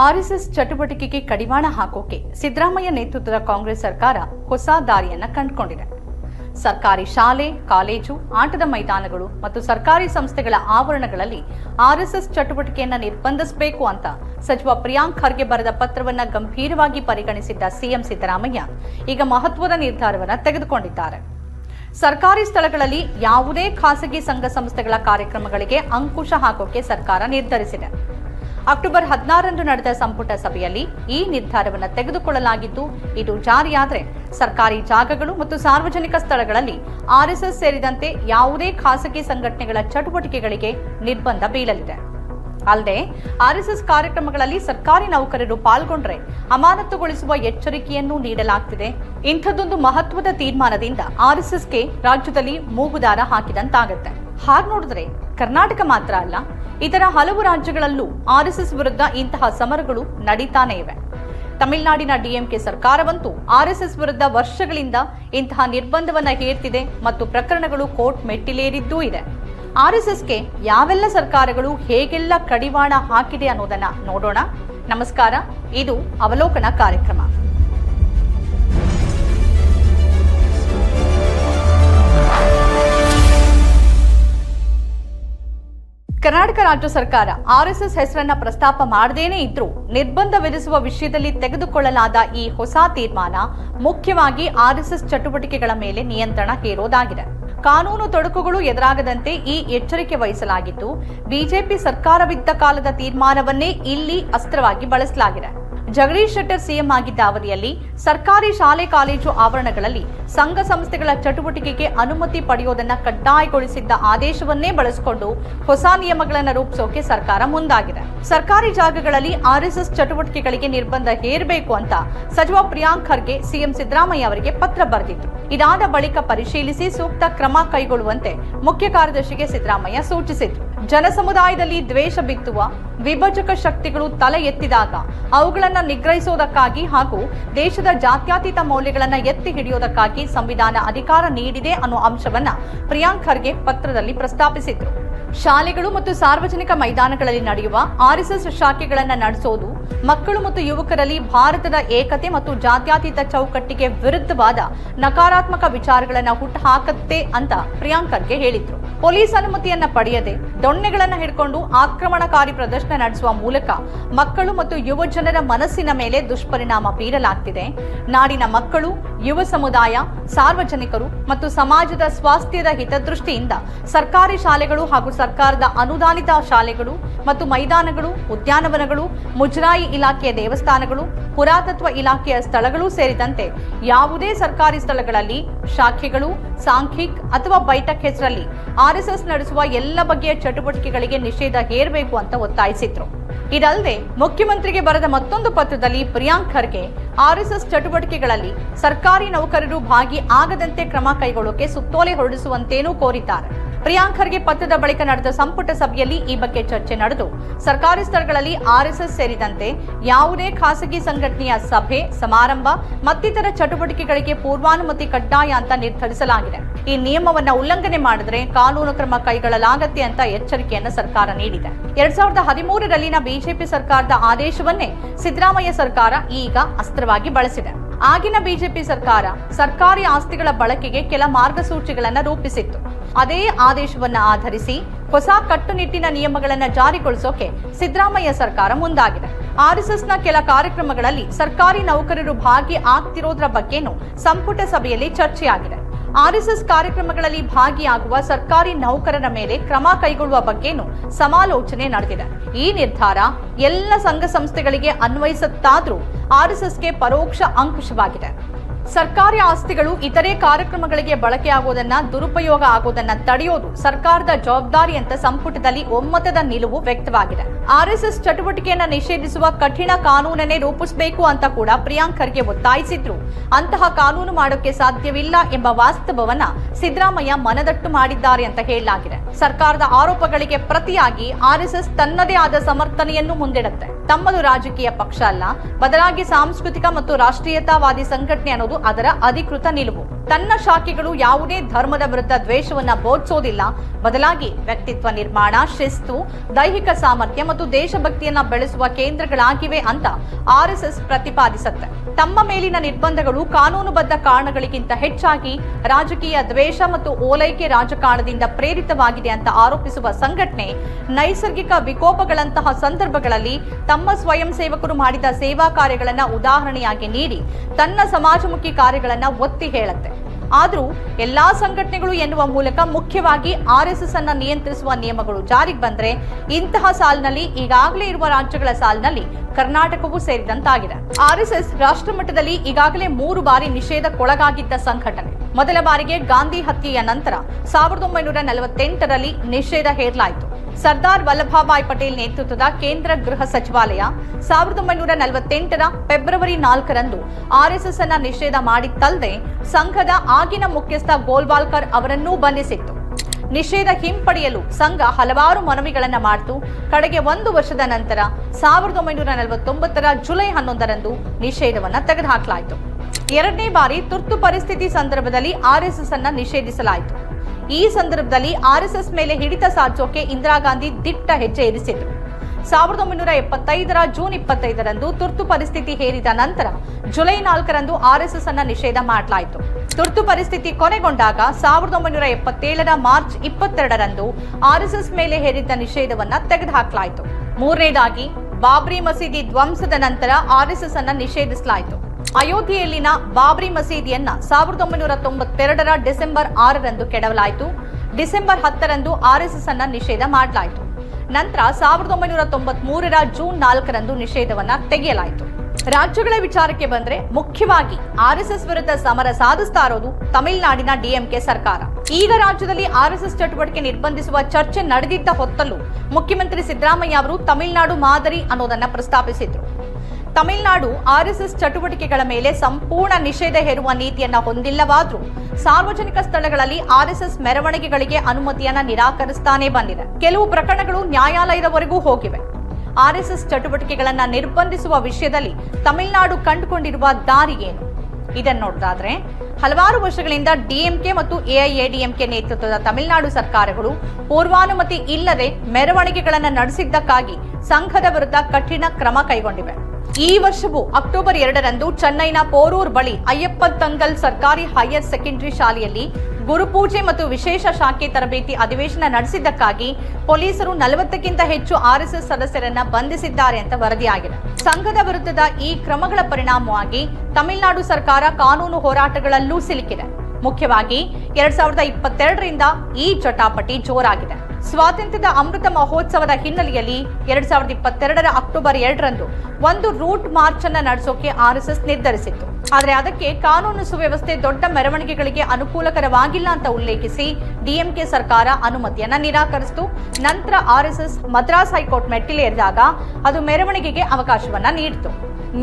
RSS ಚಟುವಟಿಕೆಗೆ ಕಡಿವಾಣ ಹಾಕೋಕೆ ಸಿದ್ದರಾಮಯ್ಯ ನೇತೃತ್ವದ ಕಾಂಗ್ರೆಸ್ ಸರ್ಕಾರ ಹೊಸ ದಾರಿಯನ್ನ ಕಂಡುಕೊಂಡಿದೆ. ಸರ್ಕಾರಿ ಶಾಲೆ, ಕಾಲೇಜು, ಆಟದ ಮೈದಾನಗಳು ಮತ್ತು ಸರ್ಕಾರಿ ಸಂಸ್ಥೆಗಳ ಆವರಣಗಳಲ್ಲಿ ಆರ್ಎಸ್ಎಸ್ ಚಟುವಟಿಕೆಯನ್ನು ನಿರ್ಬಂಧಿಸಬೇಕು ಅಂತ ಸಚಿವ ಪ್ರಿಯಾಂಕ್ ಖರ್ಗೆ ಬರೆದ ಪತ್ರವನ್ನ ಗಂಭೀರವಾಗಿ ಪರಿಗಣಿಸಿದ್ದ ಸಿಎಂ ಸಿದ್ದರಾಮಯ್ಯ ಈಗ ಮಹತ್ವದ ನಿರ್ಧಾರವನ್ನು ತೆಗೆದುಕೊಂಡಿದ್ದಾರೆ. ಸರ್ಕಾರಿ ಸ್ಥಳಗಳಲ್ಲಿ ಯಾವುದೇ ಖಾಸಗಿ ಸಂಘ ಸಂಸ್ಥೆಗಳ ಕಾರ್ಯಕ್ರಮಗಳಿಗೆ ಅಂಕುಶ ಹಾಕೋಕೆ ಸರ್ಕಾರ ನಿರ್ಧರಿಸಿದೆ. ಅಕ್ಟೋಬರ್ ಹದಿನಾರರಂದು ನಡೆದ ಸಂಪುಟ ಸಭೆಯಲ್ಲಿ ಈ ನಿರ್ಧಾರವನ್ನು ತೆಗೆದುಕೊಳ್ಳಲಾಗಿದ್ದು, ಇದು ಜಾರಿಯಾದರೆ ಸರ್ಕಾರಿ ಜಾಗಗಳು ಮತ್ತು ಸಾರ್ವಜನಿಕ ಸ್ಥಳಗಳಲ್ಲಿ ಆರ್ಎಸ್ಎಸ್ ಸೇರಿದಂತೆ ಯಾವುದೇ ಖಾಸಗಿ ಸಂಘಟನೆಗಳ ಚಟುವಟಿಕೆಗಳಿಗೆ ನಿರ್ಬಂಧ ಬೀಳಲಿದೆ. ಅಲ್ಲದೆ ಆರ್ಎಸ್ಎಸ್ ಕಾರ್ಯಕ್ರಮಗಳಲ್ಲಿ ಸರ್ಕಾರಿ ನೌಕರರು ಪಾಲ್ಗೊಂಡ್ರೆ ಅಮಾನತುಗೊಳಿಸುವ ಎಚ್ಚರಿಕೆಯನ್ನು ನೀಡಲಾಗ್ತಿದೆ. ಇಂಥದ್ದೊಂದು ಮಹತ್ವದ ತೀರ್ಮಾನದಿಂದ ಆರ್ಎಸ್ಎಸ್ಗೆ ರಾಜ್ಯದಲ್ಲಿ ಮೂಗುದಾರ ಹಾಕಿದಂತಾಗತ್ತೆ. ಹಾಗೆ ನೋಡಿದ್ರೆ ಕರ್ನಾಟಕ ಮಾತ್ರ ಅಲ್ಲ ಇತರ ಹಲವು ರಾಜ್ಯಗಳಲ್ಲೂ ಆರ್ಎಸ್ಎಸ್ ವಿರುದ್ಧ ಇಂತಹ ಸಮರಗಳು ನಡೀತಾನೇ ಇವೆ. ತಮಿಳುನಾಡಿನ ಡಿಎಂಕೆ ಸರ್ಕಾರವಂತೂ ಆರ್ಎಸ್ಎಸ್ ವಿರುದ್ಧ ವರ್ಷಗಳಿಂದ ಇಂತಹ ನಿರ್ಬಂಧವನ್ನ ಹೇರ್ತಿದೆ ಮತ್ತು ಪ್ರಕರಣಗಳು ಕೋರ್ಟ್ ಮೆಟ್ಟಿಲೇರಿದ್ದೂ ಇದೆ. ಆರ್ಎಸ್ಎಸ್ಗೆ ಯಾವೆಲ್ಲ ಸರ್ಕಾರಗಳು ಹೇಗೆಲ್ಲ ಕಡಿವಾಣ ಹಾಕಿದೆ ಅನ್ನೋದನ್ನ ನೋಡೋಣ. ನಮಸ್ಕಾರ, ಇದು ಅವಲೋಕನ ಕಾರ್ಯಕ್ರಮ. ಕರ್ನಾಟಕ ರಾಜ್ಯ ಸರ್ಕಾರ ಆರ್ಎಸ್ಎಸ್ ಹೆಸರನ್ನ ಪ್ರಸ್ತಾಪ ಮಾಡದೇನೇ ಇದ್ರೂ ನಿರ್ಬಂಧ ವಿಧಿಸುವ ವಿಷಯದಲ್ಲಿ ತೆಗೆದುಕೊಳ್ಳಲಾದ ಈ ಹೊಸ ತೀರ್ಮಾನ ಮುಖ್ಯವಾಗಿ ಆರ್ಎಸ್ಎಸ್ ಚಟುವಟಿಕೆಗಳ ಮೇಲೆ ನಿಯಂತ್ರಣ ಹೇರೋದಾಗಿದೆ. ಕಾನೂನು ತೊಡಕುಗಳು ಎದುರಾಗದಂತೆ ಈ ಎಚ್ಚರಿಕೆ ವಹಿಸಲಾಗಿದ್ದು, ಬಿಜೆಪಿ ಸರ್ಕಾರವಿದ್ದ ಕಾಲದ ತೀರ್ಮಾನವನ್ನೇ ಇಲ್ಲಿ ಅಸ್ತ್ರವಾಗಿ ಬಳಸಲಾಗಿದೆ. ಜಗದೀಶ್ ಶೆಟ್ಟರ್ ಸಿಎಂ ಆಗಿದ್ದ ಅವಧಿಯಲ್ಲಿ ಸರ್ಕಾರಿ ಶಾಲೆ ಕಾಲೇಜು ಆವರಣಗಳಲ್ಲಿ ಸಂಘ ಸಂಸ್ಥೆಗಳ ಚಟುವಟಿಕೆಗೆ ಅನುಮತಿ ಪಡೆಯುವುದನ್ನು ಕಡ್ಡಾಯಗೊಳಿಸಿದ್ದ ಆದೇಶವನ್ನೇ ಬಳಸಿಕೊಂಡು ಹೊಸ ನಿಯಮಗಳನ್ನು ರೂಪಿಸೋಕೆ ಸರ್ಕಾರ ಮುಂದಾಗಿದೆ. ಸರ್ಕಾರಿ ಜಾಗಗಳಲ್ಲಿ ಆರ್ಎಸ್ಎಸ್ ಚಟುವಟಿಕೆಗಳಿಗೆ ನಿರ್ಬಂಧ ಹೇರಬೇಕು ಅಂತ ಸಚಿವ ಪ್ರಿಯಾಂಕ್ ಖರ್ಗೆ ಸಿಎಂ ಸಿದ್ದರಾಮಯ್ಯ ಅವರಿಗೆ ಪತ್ರ ಬರೆದಿದ್ರು. ಇದಾದ ಬಳಿಕ ಪರಿಶೀಲಿಸಿ ಸೂಕ್ತ ಕ್ರಮ ಕೈಗೊಳ್ಳುವಂತೆ ಮುಖ್ಯ ಕಾರ್ಯದರ್ಶಿಗೆ ಸಿದ್ದರಾಮಯ್ಯ ಸೂಚಿಸಿದ್ರು. ಜನಸಮುದಾಯದಲ್ಲಿ ದ್ವೇಷ ಬಿತ್ತುವ ವಿಭಜಕ ಶಕ್ತಿಗಳು ತಲೆ ಎತ್ತಿದಾಗ ಅವುಗಳನ್ನು ನಿಗ್ರಹಿಸೋದಕ್ಕಾಗಿ ಹಾಗೂ ದೇಶದ ಜಾತ್ಯತೀತ ಮೌಲ್ಯಗಳನ್ನು ಎತ್ತಿ ಹಿಡಿಯೋದಕ್ಕಾಗಿ ಸಂವಿಧಾನ ಅಧಿಕಾರ ನೀಡಿದೆ ಅನ್ನೋ ಅಂಶವನ್ನ ಪ್ರಿಯಾಂಕ್ ಖರ್ಗೆ ಪತ್ರದಲ್ಲಿ ಪ್ರಸ್ತಾಪಿಸಿದ್ರು. ಶಾಲೆಗಳು ಮತ್ತು ಸಾರ್ವಜನಿಕ ಮೈದಾನಗಳಲ್ಲಿ ನಡೆಯುವ ಆರ್ಎಸ್ಎಸ್ ಶಾಖೆಗಳನ್ನು ನಡೆಸೋದು ಮಕ್ಕಳು ಮತ್ತು ಯುವಕರಲ್ಲಿ ಭಾರತದ ಏಕತೆ ಮತ್ತು ಜಾತ್ಯಾತೀತ ಚೌಕಟ್ಟಿಗೆ ವಿರುದ್ಧವಾದ ನಕಾರಾತ್ಮಕ ವಿಚಾರಗಳನ್ನು ಹುಟ್ಟುಹಾಕತ್ತೆ ಅಂತ ಪ್ರಿಯಾಂಕ್ ಖರ್ಗೆ ಹೇಳಿದ್ರು. ಪೊಲೀಸ್ ಅನುಮತಿಯನ್ನ ಪಡೆಯದೆ ದೊಣ್ಣೆಗಳನ್ನ ಹಿಡ್ಕೊಂಡು ಆಕ್ರಮಣಕಾರಿ ಪ್ರದರ್ಶನ ನಡೆಸುವ ಮೂಲಕ ಮಕ್ಕಳು ಮತ್ತು ಯುವ ಜನರ ಮನಸ್ಸಿನ ಮೇಲೆ ದುಷ್ಪರಿಣಾಮ ಬೀರಲಾಗ್ತಿದೆ. ನಾಡಿನ ಮಕ್ಕಳು, ಯುವ ಸಮುದಾಯ, ಸಾರ್ವಜನಿಕರು ಮತ್ತು ಸಮಾಜದ ಸ್ವಾಸ್ಥ್ಯದ ಹಿತದೃಷ್ಟಿಯಿಂದ ಸರ್ಕಾರಿ ಶಾಲೆಗಳು ಹಾಗೂ ಸರ್ಕಾರದ ಅನುದಾನಿತ ಶಾಲೆಗಳು ಮತ್ತು ಮೈದಾನಗಳು, ಉದ್ಯಾನವನಗಳು, ಮುಜರಾಯಿ ಇಲಾಖೆಯ ದೇವಸ್ಥಾನಗಳು, ಪುರಾತತ್ವ ಇಲಾಖೆಯ ಸ್ಥಳಗಳು ಸೇರಿದಂತೆ ಯಾವುದೇ ಸರ್ಕಾರಿ ಸ್ಥಳಗಳಲ್ಲಿ ಶಾಖೆಗಳು, ಸಾಂಖ್ಯಿಕ್ ಅಥವಾ ಬೈಠಕ್ ಹೆಸರಲ್ಲಿ ಆರ್ಎಸ್ಎಸ್ ನಡೆಸುವ ಎಲ್ಲ ಬಗೆಯ ಚಟುವಟಿಕೆಗಳಿಗೆ ನಿಷೇಧ ಹೇರಬೇಕು ಅಂತ ಒತ್ತಾಯಿಸಿದ್ರು. ಇದಲ್ಲದೆ ಮುಖ್ಯಮಂತ್ರಿಗೆ ಬರೆದ ಮತ್ತೊಂದು ಪತ್ರದಲ್ಲಿ ಪ್ರಿಯಾಂಕ್ ಖರ್ಗೆ ಆರ್ಎಸ್ಎಸ್ ಚಟುವಟಿಕೆಗಳಲ್ಲಿ ಸರ್ಕಾರಿ ನೌಕರರು ಭಾಗಿ ಆಗದಂತೆ ಕ್ರಮ ಕೈಗೊಳ್ಳೋಕೆ ಸುತ್ತೋಲೆ ಹೊರಡಿಸುವಂತೇನೂ ಕೋರಿದ್ದಾರೆ. ಪ್ರಿಯಾಂಕ್ ಖರ್ಗೆ ಪತ್ರದ ಬಳಿಕ ನಡೆದ ಸಂಪುಟ ಸಭೆಯಲ್ಲಿ ಈ ಬಗ್ಗೆ ಚರ್ಚೆ ನಡೆದು, ಸರ್ಕಾರಿ ಸ್ಥಳಗಳಲ್ಲಿ ಆರ್ಎಸ್ಎಸ್ ಸೇರಿದಂತೆ ಯಾವುದೇ ಖಾಸಗಿ ಸಂಘಟನೆಯ ಸಭೆ, ಸಮಾರಂಭ, ಮತ್ತಿತರ ಚಟುವಟಿಕೆಗಳಿಗೆ ಪೂರ್ವಾನುಮತಿ ಕಡ್ಡಾಯ ಅಂತ ನಿರ್ಧರಿಸಲಾಗಿದೆ. ಈ ನಿಯಮವನ್ನ ಉಲ್ಲಂಘನೆ ಮಾಡಿದರೆ ಕಾನೂನು ಕ್ರಮ ಕೈಗೊಳ್ಳಲಾಗತ್ತೆ ಅಂತ ಎಚ್ಚರಿಕೆಯನ್ನು ಸರ್ಕಾರ ನೀಡಿದೆ. ಎರಡ್ ಸಾವಿರದ ಹದಿಮೂರರಲ್ಲಿನ ಬಿಜೆಪಿ ಸರ್ಕಾರದ ಆದೇಶವನ್ನೇ ಸಿದ್ದರಾಮಯ್ಯ ಸರ್ಕಾರ ಈಗ ಅಸ್ತ್ರವಾಗಿ ಬಳಸಿದೆ. ಆಗಿನ ಬಿಜೆಪಿ ಸರ್ಕಾರ ಸರ್ಕಾರಿ ಆಸ್ತಿಗಳ ಬಳಕೆಗೆ ಕೆಲ ಮಾರ್ಗಸೂಚಿಗಳನ್ನ ರೂಪಿಸಿತ್ತು. ಅದೇ ಆದೇಶವನ್ನ ಆಧರಿಸಿ ಹೊಸ ಕಟ್ಟುನಿಟ್ಟಿನ ನಿಯಮಗಳನ್ನು ಜಾರಿಗೊಳಿಸೋಕೆ ಸಿದ್ದರಾಮಯ್ಯ ಸರ್ಕಾರ ಮುಂದಾಗಿದೆ. ಆರ್ಎಸ್ಎಸ್ನ ಕೆಲ ಕಾರ್ಯಕ್ರಮಗಳಲ್ಲಿ ಸರ್ಕಾರಿ ನೌಕರರು ಭಾಗಿ ಆಗ್ತಿರೋದ್ರ ಬಗ್ಗೆನೂ ಸಂಪುಟ ಸಭೆಯಲ್ಲಿ ಚರ್ಚೆಯಾಗಿದೆ. ಆರ್ಎಸ್ಎಸ್ ಕಾರ್ಯಕ್ರಮಗಳಲ್ಲಿ ಭಾಗಿಯಾಗುವ ಸರ್ಕಾರಿ ನೌಕರರ ಮೇಲೆ ಕ್ರಮ ಕೈಗೊಳ್ಳುವ ಬಗ್ಗೆನೂ ಸಮಾಲೋಚನೆ ನಡೆದಿದೆ. ಈ ನಿರ್ಧಾರ ಎಲ್ಲ ಸಂಘ ಸಂಸ್ಥೆಗಳಿಗೆ ಅನ್ವಯಿಸುತ್ತಾದ್ರೂ ಆರ್ಎಸ್ಎಸ್ಗೆ ಪರೋಕ್ಷ ಅಂಕುಶವಾಗಿದೆ. ಸರ್ಕಾರಿ ಆಸ್ತಿಗಳು ಇತರೆ ಕಾರ್ಯಕ್ರಮಗಳಿಗೆ ಬಳಕೆಯಾಗುವುದನ್ನ, ದುರುಪಯೋಗ ಆಗುವುದನ್ನ ತಡೆಯೋದು ಸರ್ಕಾರದ ಜವಾಬ್ದಾರಿ ಅಂತ ಸಂಪುಟದಲ್ಲಿ ಒಮ್ಮತದ ನಿಲುವು ವ್ಯಕ್ತವಾಗಿದೆ. ಆರ್ಎಸ್ಎಸ್ ಚಟುವಟಿಕೆಯನ್ನ ನಿಷೇಧಿಸುವ ಕಠಿಣ ಕಾನೂನನ್ನೇ ರೂಪಿಸಬೇಕು ಅಂತ ಕೂಡ ಪ್ರಿಯಾಂಕ್ ಖರ್ಗೆ ಒತ್ತಾಯಿಸಿದ್ರು. ಅಂತಹ ಕಾನೂನು ಮಾಡೋಕೆ ಸಾಧ್ಯವಿಲ್ಲ ಎಂಬ ವಾಸ್ತವವನ್ನ ಸಿದ್ದರಾಮಯ್ಯ ಮನದಟ್ಟು ಮಾಡಿದ್ದಾರೆ ಅಂತ ಹೇಳಲಾಗಿದೆ. ಸರ್ಕಾರದ ಆರೋಪಗಳಿಗೆ ಪ್ರತಿಯಾಗಿ ಆರ್ಎಸ್ಎಸ್ ತನ್ನದೇ ಆದ ಸಮರ್ಥನೆಯನ್ನು ಮುಂದಿಡುತ್ತೆ. ತಮ್ಮದು ರಾಜಕೀಯ ಪಕ್ಷ ಅಲ್ಲ, ಬದಲಾಗಿ ಸಾಂಸ್ಕೃತಿಕ ಮತ್ತು ರಾಷ್ಟ್ರೀಯತಾವಾದಿ ಸಂಘಟನೆ ಅನ್ನೋದು ಅದರ ಅಧಿಕೃತ ನಿಲುವು. ತನ್ನ ಶಾಖೆಗಳು ಯಾವುದೇ ಧರ್ಮದ ವಿರುದ್ಧ ದ್ವೇಷವನ್ನ ಬೋಧಿಸೋದಿಲ್ಲ. ಬದಲಾಗಿ ವ್ಯಕ್ತಿತ್ವ ನಿರ್ಮಾಣ, ಶಿಸ್ತು, ದೈಹಿಕ ಸಾಮರ್ಥ್ಯ ಮತ್ತು ದೇಶಭಕ್ತಿಯನ್ನ ಬೆಳೆಸುವ ಕೇಂದ್ರಗಳಾಗಿವೆ ಅಂತ ಆರ್ಎಸ್ಎಸ್ ಪ್ರತಿಪಾದಿಸುತ್ತೆ. ತಮ್ಮ ಮೇಲಿನ ನಿರ್ಬಂಧಗಳು ಕಾನೂನುಬದ್ಧ ಕಾರಣಗಳಿಗಿಂತ ಹೆಚ್ಚಾಗಿ ರಾಜಕೀಯ ದ್ವೇಷ ಮತ್ತು ಓಲೈಕೆ ರಾಜಕಾರಣದಿಂದ ಪ್ರೇರಿತವಾಗಿದೆ ಅಂತ ಆರೋಪಿಸುವ ಸಂಘಟನೆ ನೈಸರ್ಗಿಕ ವಿಕೋಪಗಳಂತಹ ಸಂದರ್ಭಗಳಲ್ಲಿ ತಮ್ಮ ಸ್ವಯಂ ಸೇವಕರು ಮಾಡಿದ ಸೇವಾ ಕಾರ್ಯಗಳನ್ನ ಉದಾಹರಣೆಯಾಗಿ ನೀಡಿ, ತನ್ನ ಸಮಾಜಮುಖಿ ಕಾರ್ಯಗಳನ್ನ ಒತ್ತಿ ಹೇಳುತ್ತೆ. ಆದರೂ ಎಲ್ಲಾ ಸಂಘಟನೆಗಳು ಎನ್ನುವ ಮೂಲಕ ಮುಖ್ಯವಾಗಿ ಆರ್ಎಸ್ಎಸ್ ಅನ್ನ ನಿಯಂತ್ರಿಸುವ ನಿಯಮಗಳು ಜಾರಿಗೆ ಬಂದ್ರೆ ಇಂತಹ ಸಾಲಿನಲ್ಲಿ, ಈಗಾಗಲೇ ಇರುವ ರಾಜ್ಯಗಳ ಸಾಲಿನಲ್ಲಿ ಕರ್ನಾಟಕವೂ ಸೇರಿದಂತಾಗಿದೆ. ಆರ್ ಎಸ್ ರಾಷ್ಟ್ರ ಮಟ್ಟದಲ್ಲಿ ಈಗಾಗಲೇ ಮೂರು ಬಾರಿ ನಿಷೇಧಕ್ಕೊಳಗಾಗಿದ್ದ ಸಂಘಟನೆ. ಮೊದಲ ಬಾರಿಗೆ ಗಾಂಧಿ ಹತ್ಯೆಯ ನಂತರ ಸಾವಿರದ ಒಂಬೈನೂರ ನಲವತ್ತೆಂಟರಲ್ಲಿ ನಿಷೇಧ ಹೇರಲಾಯಿತು. ಸರ್ದಾರ್ ವಲ್ಲಭಾಭಾಯ್ ಪಟೇಲ್ ನೇತೃತ್ವದ ಕೇಂದ್ರ ಗೃಹ ಸಚಿವಾಲಯ ಸಾವಿರದ ಒಂಬೈನೂರ ನಲವತ್ತೆಂಟರ ಫೆಬ್ರವರಿ ನಾಲ್ಕರಂದು ಆರ್ಎಸ್ಎಸ್ ಅನ್ನ ನಿಷೇಧ ಮಾಡಿತ್ತಲ್ಲದೆ ಸಂಘದ ಆಗಿನ ಮುಖ್ಯಸ್ಥ ಗೋಲ್ವಾಲ್ಕರ್ ಅವರನ್ನೂ ಬಂಧಿಸಿತ್ತು. ನಿಷೇಧ ಹಿಂಪಡೆಯಲು ಸಂಘ ಹಲವಾರು ಮನವಿಗಳನ್ನು ಮಾಡಿತು. ಕಡೆಗೆ ಒಂದು ವರ್ಷದ ನಂತರ ಸಾವಿರದ ಒಂಬೈನೂರ ನಲವತ್ತೊಂಬತ್ತರ ಜುಲೈ ಹನ್ನೊಂದರಂದು ನಿಷೇಧವನ್ನು ತೆಗೆದುಹಾಕಲಾಯಿತು. ಎರಡನೇ ಬಾರಿ ತುರ್ತು ಪರಿಸ್ಥಿತಿ ಸಂದರ್ಭದಲ್ಲಿ ಆರ್ಎಸ್ಎಸ್ ಅನ್ನ ನಿಷೇಧಿಸಲಾಯಿತು. ಈ ಸಂದರ್ಭದಲ್ಲಿ ಆರ್ಎಸ್ಎಸ್ ಮೇಲೆ ಹಿಡಿತ ಸಾಧಿಸೋಕೆ ಇಂದಿರಾ ಗಾಂಧಿ ದಿಟ್ಟ ಹೆಜ್ಜೆ ಇರಿಸಿದ್ರು. ಸಾವಿರದ ಒಂಬೈನೂರ ಎಪ್ಪತ್ತೈದರ ಜೂನ್ ಇಪ್ಪತ್ತೈದರಂದು ತುರ್ತು ಪರಿಸ್ಥಿತಿ ಹೇರಿದ ನಂತರ ಜುಲೈ ನಾಲ್ಕರಂದು ಆರ್ಎಸ್ಎಸ್ ಅನ್ನ ನಿಷೇಧ ಮಾಡಲಾಯಿತು. ತುರ್ತು ಪರಿಸ್ಥಿತಿ ಕೊನೆಗೊಂಡಾಗ ಸಾವಿರದ ಒಂಬೈನೂರ ಎಪ್ಪತ್ತೇಳರ ಮಾರ್ಚ್ ಇಪ್ಪತ್ತೆರಡರಂದು ಆರ್ಎಸ್ಎಸ್ ಮೇಲೆ ಹೇರಿದ್ದ ನಿಷೇಧವನ್ನ ತೆಗೆದುಹಾಕಲಾಯಿತು. ಮೂರನೇದಾಗಿ, ಬಾಬ್ರಿ ಮಸೀದಿ ಧ್ವಂಸದ ನಂತರ ಆರ್ಎಸ್ಎಸ್ ಅನ್ನ ನಿಷೇಧಿಸಲಾಯಿತು. ಅಯೋಧ್ಯೆಯಲ್ಲಿನ ಬಾಬ್ರಿ ಮಸೀದಿಯನ್ನ ಸಾವಿರದ ಒಂಬೈನೂರ ತೊಂಬತ್ತೆರಡರ ಡಿಸೆಂಬರ್ ಆರರಂದು ಕೆಡವಲಾಯಿತು. ಡಿಸೆಂಬರ್ ಹತ್ತರಂದು ಆರ್ಎಸ್ಎಸ್ ಅನ್ನ ನಿಷೇಧ ಮಾಡಲಾಯಿತು. ನಂತರ ಸಾವಿರದ ಒಂಬೈನೂರ ತೊಂಬತ್ ಮೂರರ ಜೂನ್ ನಾಲ್ಕರಂದು ನಿಷೇಧವನ್ನ ತೆಗೆಯಲಾಯಿತು. ರಾಜ್ಯಗಳ ವಿಚಾರಕ್ಕೆ ಬಂದ್ರೆ ಮುಖ್ಯವಾಗಿ ಆರ್ಎಸ್ಎಸ್ ವಿರುದ್ಧ ಸಮರ ಸಾಧಿಸ್ತಾ ಇರೋದು ತಮಿಳುನಾಡಿನ ಡಿಎಂಕೆ ಸರ್ಕಾರ. ಈಗ ರಾಜ್ಯದಲ್ಲಿ ಆರ್ಎಸ್ಎಸ್ ಚಟುವಟಿಕೆ ನಿರ್ಬಂಧಿಸುವ ಚರ್ಚೆ ನಡೆದಿದ್ದ ಹೊತ್ತಲ್ಲೂ ಮುಖ್ಯಮಂತ್ರಿ ಸಿದ್ದರಾಮಯ್ಯ ಅವರು ತಮಿಳುನಾಡು ಮಾದರಿ ಅನ್ನೋದನ್ನ ಪ್ರಸ್ತಾಪಿಸಿದ್ರು. ತಮಿಳುನಾಡು ಆರ್ಎಸ್ಎಸ್ ಚಟುವಟಿಕೆಗಳ ಮೇಲೆ ಸಂಪೂರ್ಣ ನಿಷೇಧ ಹೇರುವ ನೀತಿಯನ್ನ ಹೊಂದಿಲ್ಲವಾದರೂ ಸಾರ್ವಜನಿಕ ಸ್ಥಳಗಳಲ್ಲಿ ಆರ್ಎಸ್ಎಸ್ ಮೆರವಣಿಗೆಗಳಿಗೆ ಅನುಮತಿಯನ್ನ ನಿರಾಕರಿಸ್ತಾನೆ ಬಂದಿದೆ. ಕೆಲವು ಪ್ರಕರಣಗಳು ನ್ಯಾಯಾಲಯದವರೆಗೂ ಹೋಗಿವೆ. ಆರ್ಎಸ್ಎಸ್ ಚಟುವಟಿಕೆಗಳನ್ನ ನಿರ್ಬಂಧಿಸುವ ವಿಷಯದಲ್ಲಿ ತಮಿಳುನಾಡು ಕಂಡುಕೊಂಡಿರುವ ದಾರಿ ಏನು? ಇದನ್ನು ನೋಡೋದಾದ್ರೆ, ಹಲವಾರು ವರ್ಷಗಳಿಂದ ಡಿಎಂಕೆ ಮತ್ತು ಎಐಎಡಿಎಂಕೆ ನೇತೃತ್ವದ ತಮಿಳುನಾಡು ಸರ್ಕಾರಗಳು ಪೂರ್ವಾನುಮತಿ ಇಲ್ಲದೆ ಮೆರವಣಿಗೆಗಳನ್ನು ನಡೆಸಿದ್ದಕ್ಕಾಗಿ ಸಂಘದ ವಿರುದ್ಧ ಕಠಿಣ ಕ್ರಮ ಕೈಗೊಂಡಿವೆ. ಈ ವರ್ಷವೂ ಅಕ್ಟೋಬರ್ ಎರಡರಂದು ಚೆನ್ನೈನ ಪೋರೂರ್ ಬಳಿ ಅಯ್ಯಪ್ಪ ತಂಗಲ್ ಸರ್ಕಾರಿ ಹೈಯರ್ ಸೆಕೆಂಡರಿ ಶಾಲೆಯಲ್ಲಿ ಗುರುಪೂಜೆ ಮತ್ತು ವಿಶೇಷ ಶಾಖೆ ತರಬೇತಿ ಅಧಿವೇಶನ ನಡೆಸಿದ್ದಕ್ಕಾಗಿ ಪೊಲೀಸರು ನಲವತ್ತಕ್ಕಿಂತ ಹೆಚ್ಚು ಆರ್ಎಸ್ಎಸ್ ಸದಸ್ಯರನ್ನ ಬಂಧಿಸಿದ್ದಾರೆ ಅಂತ ವರದಿಯಾಗಿದೆ. ಸಂಘದ ವಿರುದ್ಧದ ಈ ಕ್ರಮಗಳ ಪರಿಣಾಮವಾಗಿ ತಮಿಳುನಾಡು ಸರ್ಕಾರ ಕಾನೂನು ಹೋರಾಟಗಳಲ್ಲೂ ಸಿಲುಕಿದೆ. ಮುಖ್ಯವಾಗಿ ಎರಡ್ ಸಾವಿರದ ಇಪ್ಪತ್ತೆರಡರಿಂದ ಈ ಚಟಾಪಟಿ ಜೋರಾಗಿದೆ. ಸ್ವಾತಂತ್ರ್ಯದ ಅಮೃತ ಮಹೋತ್ಸವದ ಹಿನ್ನೆಲೆಯಲ್ಲಿ ಎರಡ್ ಸಾವಿರದ ಇಪ್ಪತ್ತೆರಡರ ಅಕ್ಟೋಬರ್ ಎರಡರಂದು ಒಂದು ರೂಟ್ ಮಾರ್ಚ್ ಅನ್ನ ನಡೆಸೋಕೆ ಆರ್ಎಸ್ಎಸ್ ನಿರ್ಧರಿಸಿತ್ತು. ಆದರೆ ಅದಕ್ಕೆ ಕಾನೂನು ಸುವ್ಯವಸ್ಥೆ ದೊಡ್ಡ ಮೆರವಣಿಗೆಗಳಿಗೆ ಅನುಕೂಲಕರವಾಗಿಲ್ಲ ಅಂತ ಉಲ್ಲೇಖಿಸಿ ಡಿಎಂಕೆ ಸರ್ಕಾರ ಅನುಮತಿಯನ್ನ ನಿರಾಕರಿಸಿತು. ನಂತರ ಆರ್ಎಸ್ಎಸ್ ಮದ್ರಾಸ್ ಹೈಕೋರ್ಟ್ ಮೆಟ್ಟಿಲೇರಿದಾಗ ಅದು ಮೆರವಣಿಗೆಗೆ ಅವಕಾಶವನ್ನ ನೀಡಿತು.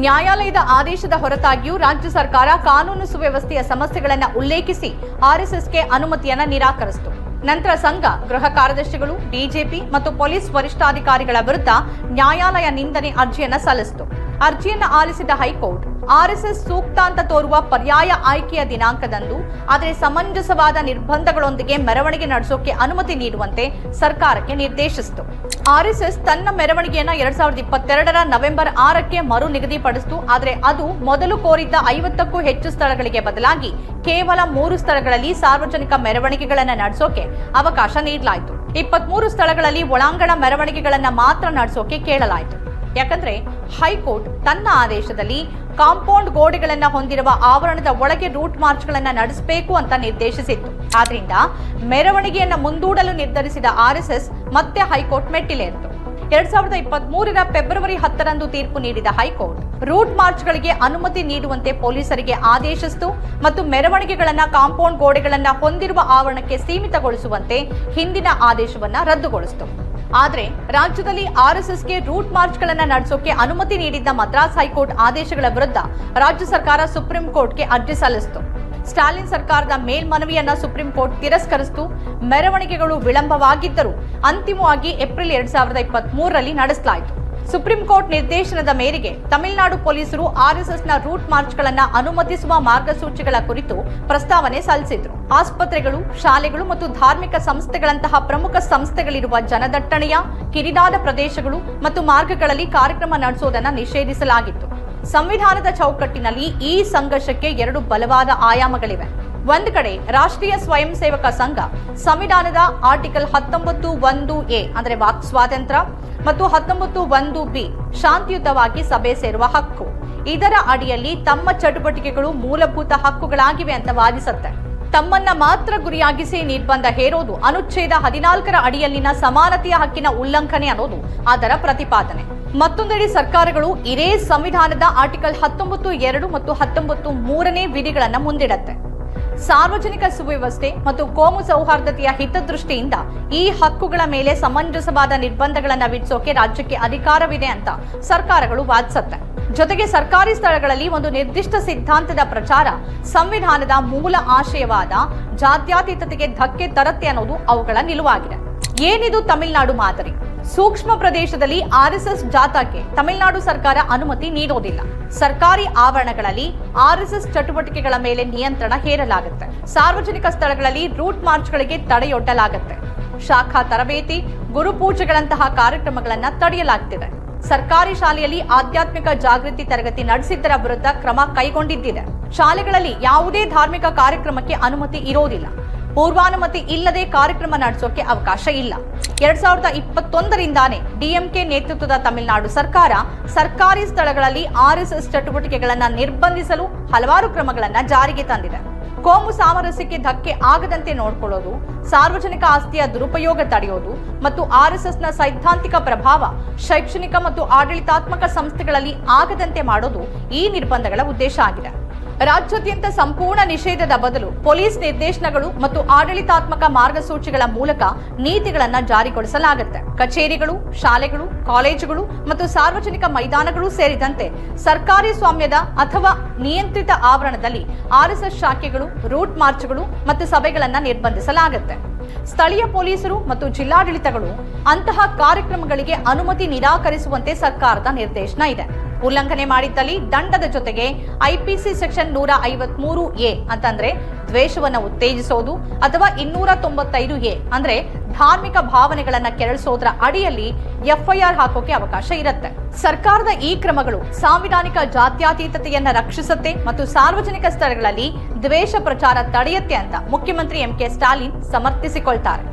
ನ್ಯಾಯಾಲಯದ ಆದೇಶದ ಹೊರತಾಗಿಯೂ ರಾಜ್ಯ ಸರ್ಕಾರ ಕಾನೂನು ಸುವ್ಯವಸ್ಥೆಯ ಸಮಸ್ಯೆಗಳನ್ನು ಉಲ್ಲೇಖಿಸಿ ಆರ್ಎಸ್ಎಸ್ಗೆ ಅನುಮತಿಯನ್ನ ನಿರಾಕರಿಸಿತು. ನಂತರ ಸಂಘ, ಗೃಹ ಕಾರ್ಯದರ್ಶಿಗಳು, ಡಿಜೆಪಿ ಮತ್ತು ಪೊಲೀಸ್ ವರಿಷ್ಠಾಧಿಕಾರಿಗಳ ವಿರುದ್ಧ ನ್ಯಾಯಾಲಯ ನಿಂದನೆ ಅರ್ಜಿಯನ್ನು ಸಲ್ಲಿಸಿತು. ಅರ್ಜಿಯನ್ನು ಆಲಿಸಿದ ಹೈಕೋರ್ಟ್ ಆರ್ಎಸ್ಎಸ್ ಸೂಕ್ತ ಅಂತ ತೋರುವ ಪರ್ಯಾಯ ಆಯ್ಕೆಯ ದಿನಾಂಕದಂದು, ಆದರೆ ಸಮಂಜಸವಾದ ನಿರ್ಬಂಧಗಳೊಂದಿಗೆ ಮೆರವಣಿಗೆ ನಡೆಸೋಕೆ ಅನುಮತಿ ನೀಡುವಂತೆ ಸರ್ಕಾರಕ್ಕೆ ನಿರ್ದೇಶಿಸಿತು. ಆರ್ಎಸ್ಎಸ್ ತನ್ನ ಮೆರವಣಿಗೆಯನ್ನು ಎರಡ್ ಸಾವಿರದ ಇಪ್ಪತ್ತೆರಡರ ನವೆಂಬರ್ ಆರಕ್ಕೆ ಮರು ನಿಗದಿಪಡಿಸಿತು, ಆದರೆ ಅದು ಮೊದಲು ಕೋರಿದ್ದ ಐವತ್ತಕ್ಕೂ ಹೆಚ್ಚು ಸ್ಥಳಗಳಿಗೆ ಬದಲಾಗಿ ಕೇವಲ ಮೂರು ಸ್ಥಳಗಳಲ್ಲಿ ಸಾರ್ವಜನಿಕ ಮೆರವಣಿಗೆಗಳನ್ನು ನಡೆಸೋಕೆ ಅವಕಾಶ ನೀಡಲಾಯಿತು. ಇಪ್ಪತ್ಮೂರು ಸ್ಥಳಗಳಲ್ಲಿ ಒಳಾಂಗಣ ಮೆರವಣಿಗೆಗಳನ್ನು ಮಾತ್ರ ನಡೆಸೋಕೆ ಕೇಳಲಾಯಿತು. ಯಾಕಂದ್ರೆ ಹೈಕೋರ್ಟ್ ತನ್ನ ಆದೇಶದಲ್ಲಿ ಕಾಂಪೌಂಡ್ ಗೋಡೆಗಳನ್ನ ಹೊಂದಿರುವ ಆವರಣದ ಒಳಗೆ ರೂಟ್ ಮಾರ್ಚ್ಗಳನ್ನ ನಡೆಸಬೇಕು ಅಂತ ನಿರ್ದೇಶಿಸಿತ್ತು. ಆದ್ರಿಂದ ಮೆರವಣಿಗೆಯನ್ನ ಮುಂದೂಡಲು ನಿರ್ಧರಿಸಿದ ಆರ್ಎಸ್ಎಸ್ ಮತ್ತೆ ಹೈಕೋರ್ಟ್ ಮೆಟ್ಟಿಲೇರಿತು. ಎರಡ್ ಸಾವಿರದ ಇಪ್ಪತ್ತ್ ಮೂರರ ಫೆಬ್ರವರಿ ಹತ್ತರಂದು ತೀರ್ಪು ನೀಡಿದ ಹೈಕೋರ್ಟ್ ರೂಟ್ ಮಾರ್ಚ್ಗಳಿಗೆ ಅನುಮತಿ ನೀಡುವಂತೆ ಪೊಲೀಸರಿಗೆ ಆದೇಶಿಸಿತು ಮತ್ತು ಮೆರವಣಿಗೆಗಳನ್ನ ಕಾಂಪೌಂಡ್ ಗೋಡೆಗಳನ್ನ ಹೊಂದಿರುವ ಆವರಣಕ್ಕೆ ಸೀಮಿತಗೊಳಿಸುವಂತೆ ಹಿಂದಿನ ಆದೇಶವನ್ನ ರದ್ದುಗೊಳಿಸಿತು. ಆದ್ರೆ ರಾಜ್ಯದಲ್ಲಿ ಆರ್ಎಸ್ಎಸ್ಗೆ ರೂಟ್ ಮಾರ್ಚ್ಗಳನ್ನು ನಡೆಸೋಕೆ ಅನುಮತಿ ನೀಡಿದ್ದ ಮದ್ರಾಸ್ ಹೈಕೋರ್ಟ್ ಆದೇಶಗಳ ವಿರುದ್ಧ ರಾಜ್ಯ ಸರ್ಕಾರ ಸುಪ್ರೀಂ ಕೋರ್ಟ್ಗೆ ಅರ್ಜಿ ಸಲ್ಲಿಸಿತು. ಸ್ಟಾಲಿನ್ ಸರ್ಕಾರದ ಮೇಲ್ಮನವಿಯನ್ನ ಸುಪ್ರೀಂ ಕೋರ್ಟ್ ತಿರಸ್ಕರಿಸಿತು. ಮೆರವಣಿಗೆಗಳು ವಿಳಂಬವಾಗಿದ್ದರೂ ಅಂತಿಮವಾಗಿ ಏಪ್ರಿಲ್ ಎರಡ್ ಸಾವಿರದ ಇಪ್ಪತ್ತ್ ಮೂರರಲ್ಲಿ ನಡೆಸಲಾಯಿತು. ಸುಪ್ರೀಂ ಕೋರ್ಟ್ ನಿರ್ದೇಶನದ ಮೇರೆಗೆ ತಮಿಳುನಾಡು ಪೊಲೀಸರು ಆರ್ಎಸ್ಎಸ್ನ ರೂಟ್ ಮಾರ್ಚ್ಗಳನ್ನು ಅನುಮತಿಸುವ ಮಾರ್ಗಸೂಚಿಗಳ ಕುರಿತು ಪ್ರಸ್ತಾವನೆ ಸಲ್ಲಿಸಿದ್ರು. ಆಸ್ಪತ್ರೆಗಳು, ಶಾಲೆಗಳು ಮತ್ತು ಧಾರ್ಮಿಕ ಸಂಸ್ಥೆಗಳಂತಹ ಪ್ರಮುಖ ಸಂಸ್ಥೆಗಳಿರುವ ಜನದಟ್ಟಣೆಯ, ಕಿರಿದಾದ ಪ್ರದೇಶಗಳು ಮತ್ತು ಮಾರ್ಗಗಳಲ್ಲಿ ಕಾರ್ಯಕ್ರಮ ನಡೆಸುವುದನ್ನು ನಿಷೇಧಿಸಲಾಗಿತ್ತು. ಸಂವಿಧಾನದ ಚೌಕಟ್ಟಿನಲ್ಲಿ ಈ ಸಂಘರ್ಷಕ್ಕೆ ಎರಡು ಬಲವಾದ ಆಯಾಮಗಳಿವೆ. ಒಂದು ಕಡೆ ರಾಷ್ಟ್ರೀಯ ಸ್ವಯಂ ಸೇವಕ ಸಂಘ, ಸಂವಿಧಾನದ ಆರ್ಟಿಕಲ್ ಹತ್ತೊಂಬತ್ತು ಒಂದು ಎ, ಅಂದರೆ ವಾಕ್ ಸ್ವಾತಂತ್ರ್ಯ, ಮತ್ತು ಹತ್ತೊಂಬತ್ತು ಒಂದು ಬಿ, ಶಾಂತಿಯುತವಾಗಿ ಸಭೆ ಸೇರುವ ಹಕ್ಕು. ಇದರ ಅಡಿಯಲ್ಲಿ ತಮ್ಮ ಚಟುವಟಿಕೆಗಳು ಮೂಲಭೂತ ಹಕ್ಕುಗಳಾಗಿವೆ ಅಂತ ವಾದಿಸುತ್ತೆ. ತಮ್ಮನ್ನ ಮಾತ್ರ ಗುರಿಯಾಗಿಸಿ ನಿರ್ಬಂಧ ಹೇರೋದು ಅನುಚ್ಛೇದ ಹದಿನಾಲ್ಕರ ಅಡಿಯಲ್ಲಿನ ಸಮಾನತೆಯ ಹಕ್ಕಿನ ಉಲ್ಲಂಘನೆ ಅನ್ನೋದು ಅದರ ಪ್ರತಿಪಾದನೆ. ಮತ್ತೊಂದೆಡೆ ಸರ್ಕಾರಗಳು ಇದೇ ಸಂವಿಧಾನದ ಆರ್ಟಿಕಲ್ ಹತ್ತೊಂಬತ್ತು ಎರಡು ಮತ್ತು ಹತ್ತೊಂಬತ್ತು ಮೂರನೇ ವಿಧಿಗಳನ್ನ ಮುಂದಿಡತ್ತೆ. ಸಾರ್ವಜನಿಕ ಸುವ್ಯವಸ್ಥೆ ಮತ್ತು ಕೋಮು ಸೌಹಾರ್ದತೆಯ ಹಿತದೃಷ್ಟಿಯಿಂದ ಈ ಹಕ್ಕುಗಳ ಮೇಲೆ ಸಮಂಜಸವಾದ ನಿರ್ಬಂಧಗಳನ್ನು ವಿಧಿಸೋಕೆ ರಾಜ್ಯಕ್ಕೆ ಅಧಿಕಾರವಿದೆ ಅಂತ ಸರ್ಕಾರಗಳು ವಾದಿಸುತ್ತೆ. ಜೊತೆಗೆ ಸರ್ಕಾರಿ ಸ್ಥಳಗಳಲ್ಲಿ ಒಂದು ನಿರ್ದಿಷ್ಟ ಸಿದ್ಧಾಂತದ ಪ್ರಚಾರ, ಸಂವಿಧಾನದ ಮೂಲ ಆಶಯವಾದ ಜಾತ್ಯಾತೀತತೆಗೆ ಧಕ್ಕೆ ತರತ್ತೆ ಅನ್ನೋದು ಅವುಗಳ ನಿಲುವಾಗಿದೆ. ಏನಿದು ತಮಿಳುನಾಡು ಮಾದರಿ? ಸೂಕ್ಷ್ಮ ಪ್ರದೇಶದಲ್ಲಿ ಆರ್ಎಸ್ಎಸ್ ಜಾಥಾಕ್ಕೆ ತಮಿಳುನಾಡು ಸರ್ಕಾರ ಅನುಮತಿ ನೀಡೋದಿಲ್ಲ. ಸರ್ಕಾರಿ ಆವರಣಗಳಲ್ಲಿ ಆರ್ಎಸ್ಎಸ್ ಚಟುವಟಿಕೆಗಳ ಮೇಲೆ ನಿಯಂತ್ರಣ ಹೇರಲಾಗುತ್ತೆ. ಸಾರ್ವಜನಿಕ ಸ್ಥಳಗಳಲ್ಲಿ ರೂಟ್ ಮಾರ್ಚ್ಗಳಿಗೆ ತಡೆಯೊಡ್ಡಲಾಗುತ್ತೆ. ಶಾಖಾ ತರಬೇತಿ ಗುರುಪೂಜೆಗಳಂತಹ ಕಾರ್ಯಕ್ರಮಗಳನ್ನ ತಡೆಯಲಾಗ್ತಿದೆ. ಸರ್ಕಾರಿ ಶಾಲೆಯಲ್ಲಿ ಆಧ್ಯಾತ್ಮಿಕ ಜಾಗೃತಿ ತರಗತಿ ನಡೆಸಿದ್ದರ ವಿರುದ್ಧ ಕ್ರಮ ಕೈಗೊಂಡಿದ್ದಿದೆ. ಶಾಲೆಗಳಲ್ಲಿ ಯಾವುದೇ ಧಾರ್ಮಿಕ ಕಾರ್ಯಕ್ರಮಕ್ಕೆ ಅನುಮತಿ ಇರೋದಿಲ್ಲ. ಪೂರ್ವಾನುಮತಿ ಇಲ್ಲದೆ ಕಾರ್ಯಕ್ರಮ ನಡೆಸೋಕೆ ಅವಕಾಶ ಇಲ್ಲ. ಎರಡ್ ಸಾವಿರದ ಇಪ್ಪತ್ತೊಂದರಿಂದಾನೇ ಡಿಎಂಕೆ ನೇತೃತ್ವದ ತಮಿಳುನಾಡು ಸರ್ಕಾರ ಸರ್ಕಾರಿ ಸ್ಥಳಗಳಲ್ಲಿ ಆರ್ಎಸ್ಎಸ್ ಚಟುವಟಿಕೆಗಳನ್ನು ನಿರ್ಬಂಧಿಸಲು ಹಲವಾರು ಕ್ರಮಗಳನ್ನು ಜಾರಿಗೆ ತಂದಿದೆ. ಕೋಮು ಸಾಮರಸ್ಯಕ್ಕೆ ಧಕ್ಕೆ ಆಗದಂತೆ ನೋಡಿಕೊಳ್ಳೋದು, ಸಾರ್ವಜನಿಕ ಆಸ್ತಿಯ ದುರುಪಯೋಗ ತಡೆಯೋದು ಮತ್ತು ಆರ್ಎಸ್ಎಸ್ನ ಸೈದ್ಧಾಂತಿಕ ಪ್ರಭಾವ ಶೈಕ್ಷಣಿಕ ಮತ್ತು ಆಡಳಿತಾತ್ಮಕ ಸಂಸ್ಥೆಗಳಲ್ಲಿ ಆಗದಂತೆ ಮಾಡೋದು ಈ ನಿರ್ಬಂಧಗಳ ಉದ್ದೇಶ ಆಗಿದೆ. ರಾಜ್ಯಾದ್ಯಂತ ಸಂಪೂರ್ಣ ನಿಷೇಧದ ಬದಲು ಪೊಲೀಸ್ ನಿರ್ದೇಶನಗಳು ಮತ್ತು ಆಡಳಿತಾತ್ಮಕ ಮಾರ್ಗಸೂಚಿಗಳ ಮೂಲಕ ನೀತಿಗಳನ್ನು ಜಾರಿಗೊಳಿಸಲಾಗುತ್ತೆ. ಕಚೇರಿಗಳು, ಶಾಲೆಗಳು, ಕಾಲೇಜುಗಳು ಮತ್ತು ಸಾರ್ವಜನಿಕ ಮೈದಾನಗಳು ಸೇರಿದಂತೆ ಸರ್ಕಾರಿ ಸ್ವಾಮ್ಯದ ಅಥವಾ ನಿಯಂತ್ರಿತ ಆವರಣದಲ್ಲಿ ಆರ್ಎಸ್ಎಸ್ ಶಾಖೆಗಳು, ರೂಟ್ ಮಾರ್ಚ್ಗಳು ಮತ್ತು ಸಭೆಗಳನ್ನು ನಿರ್ಬಂಧಿಸಲಾಗುತ್ತೆ. ಸ್ಥಳೀಯ ಪೊಲೀಸರು ಮತ್ತು ಜಿಲ್ಲಾಡಳಿತಗಳು ಅಂತಹ ಕಾರ್ಯಕ್ರಮಗಳಿಗೆ ಅನುಮತಿ ನಿರಾಕರಿಸುವಂತೆ ಸರ್ಕಾರದ ನಿರ್ದೇಶನ ಇದೆ. ಉಲ್ಲಂಘನೆ ಮಾಡಿದ್ದಲ್ಲಿ ದಂಡದ ಜೊತೆಗೆ ಐಪಿಸಿ ಸೆಕ್ಷನ್ ನೂರ ಐವತ್ಮೂರು ಎ ಅಂತಂದ್ರೆ ದ್ವೇಷವನ್ನು ಉತ್ತೇಜಿಸೋದು ಅಥವಾ ಇನ್ನೂರ ತೊಂಬತ್ತೈದು ಎ ಅಂದ್ರೆ ಧಾರ್ಮಿಕ ಭಾವನೆಗಳನ್ನ ಕೆರಳಿಸೋದ್ರ ಅಡಿಯಲ್ಲಿ ಎಫ್ಐಆರ್ ಹಾಕೋಕೆ ಅವಕಾಶ ಇರುತ್ತೆ. ಸರ್ಕಾರದ ಈ ಕ್ರಮಗಳು ಸಾಂವಿಧಾನಿಕ ಜಾತ್ಯತೀತತೆಯನ್ನ ರಕ್ಷಿಸುತ್ತೆ ಮತ್ತು ಸಾರ್ವಜನಿಕ ಸ್ಥಳಗಳಲ್ಲಿ ದ್ವೇಷ ಪ್ರಚಾರ ತಡೆಯುತ್ತೆ ಅಂತ ಮುಖ್ಯಮಂತ್ರಿ ಎಂ ಕೆ ಸ್ಟಾಲಿನ್ ಸಮರ್ಥಿಸಿಕೊಳ್ತಾರೆ.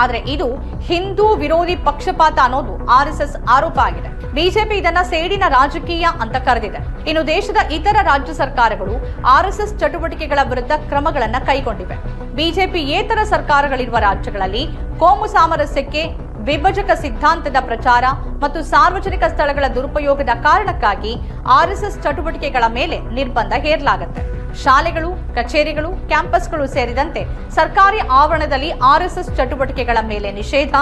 ಆದ್ರೆ ಇದು ಹಿಂದೂ ವಿರೋಧಿ ಪಕ್ಷಪಾತ ಅನ್ನೋದು ಆರ್ಎಸ್ಎಸ್ ಆರೋಪ ಆಗಿದೆ. ಬಿಜೆಪಿ ಇದನ್ನ ಸೇಡಿನ ರಾಜಕೀಯ ಅಂತ ಕರೆದಿದೆ. ಇನ್ನು ದೇಶದ ಇತರ ರಾಜ್ಯ ಸರ್ಕಾರಗಳು ಆರ್ಎಸ್ಎಸ್ ಚಟುವಟಿಕೆಗಳ ವಿರುದ್ಧ ಕ್ರಮಗಳನ್ನು ಕೈಗೊಂಡಿವೆ. ಬಿಜೆಪಿ ಏತರ ಸರ್ಕಾರಗಳಿರುವ ರಾಜ್ಯಗಳಲ್ಲಿ ಕೋಮು ಸಾಮರಸ್ಯಕ್ಕೆ ವಿಭಜಕ ಸಿದ್ಧಾಂತದ ಪ್ರಚಾರ ಮತ್ತು ಸಾರ್ವಜನಿಕ ಸ್ಥಳಗಳ ದುರುಪಯೋಗದ ಕಾರಣಕ್ಕಾಗಿ ಆರ್ಎಸ್ಎಸ್ ಚಟುವಟಿಕೆಗಳ ಮೇಲೆ ನಿರ್ಬಂಧ ಹೇರಲಾಗುತ್ತೆ. ಶಾಲೆಗಳು, ಕಚೇರಿಗಳು, ಕ್ಯಾಂಪಸ್ಗಳು ಸೇರಿದಂತೆ ಸರ್ಕಾರಿ ಆವರಣದಲ್ಲಿ ಆರ್ಎಸ್ಎಸ್ ಚಟುವಟಿಕೆಗಳ ಮೇಲೆ ನಿಷೇಧ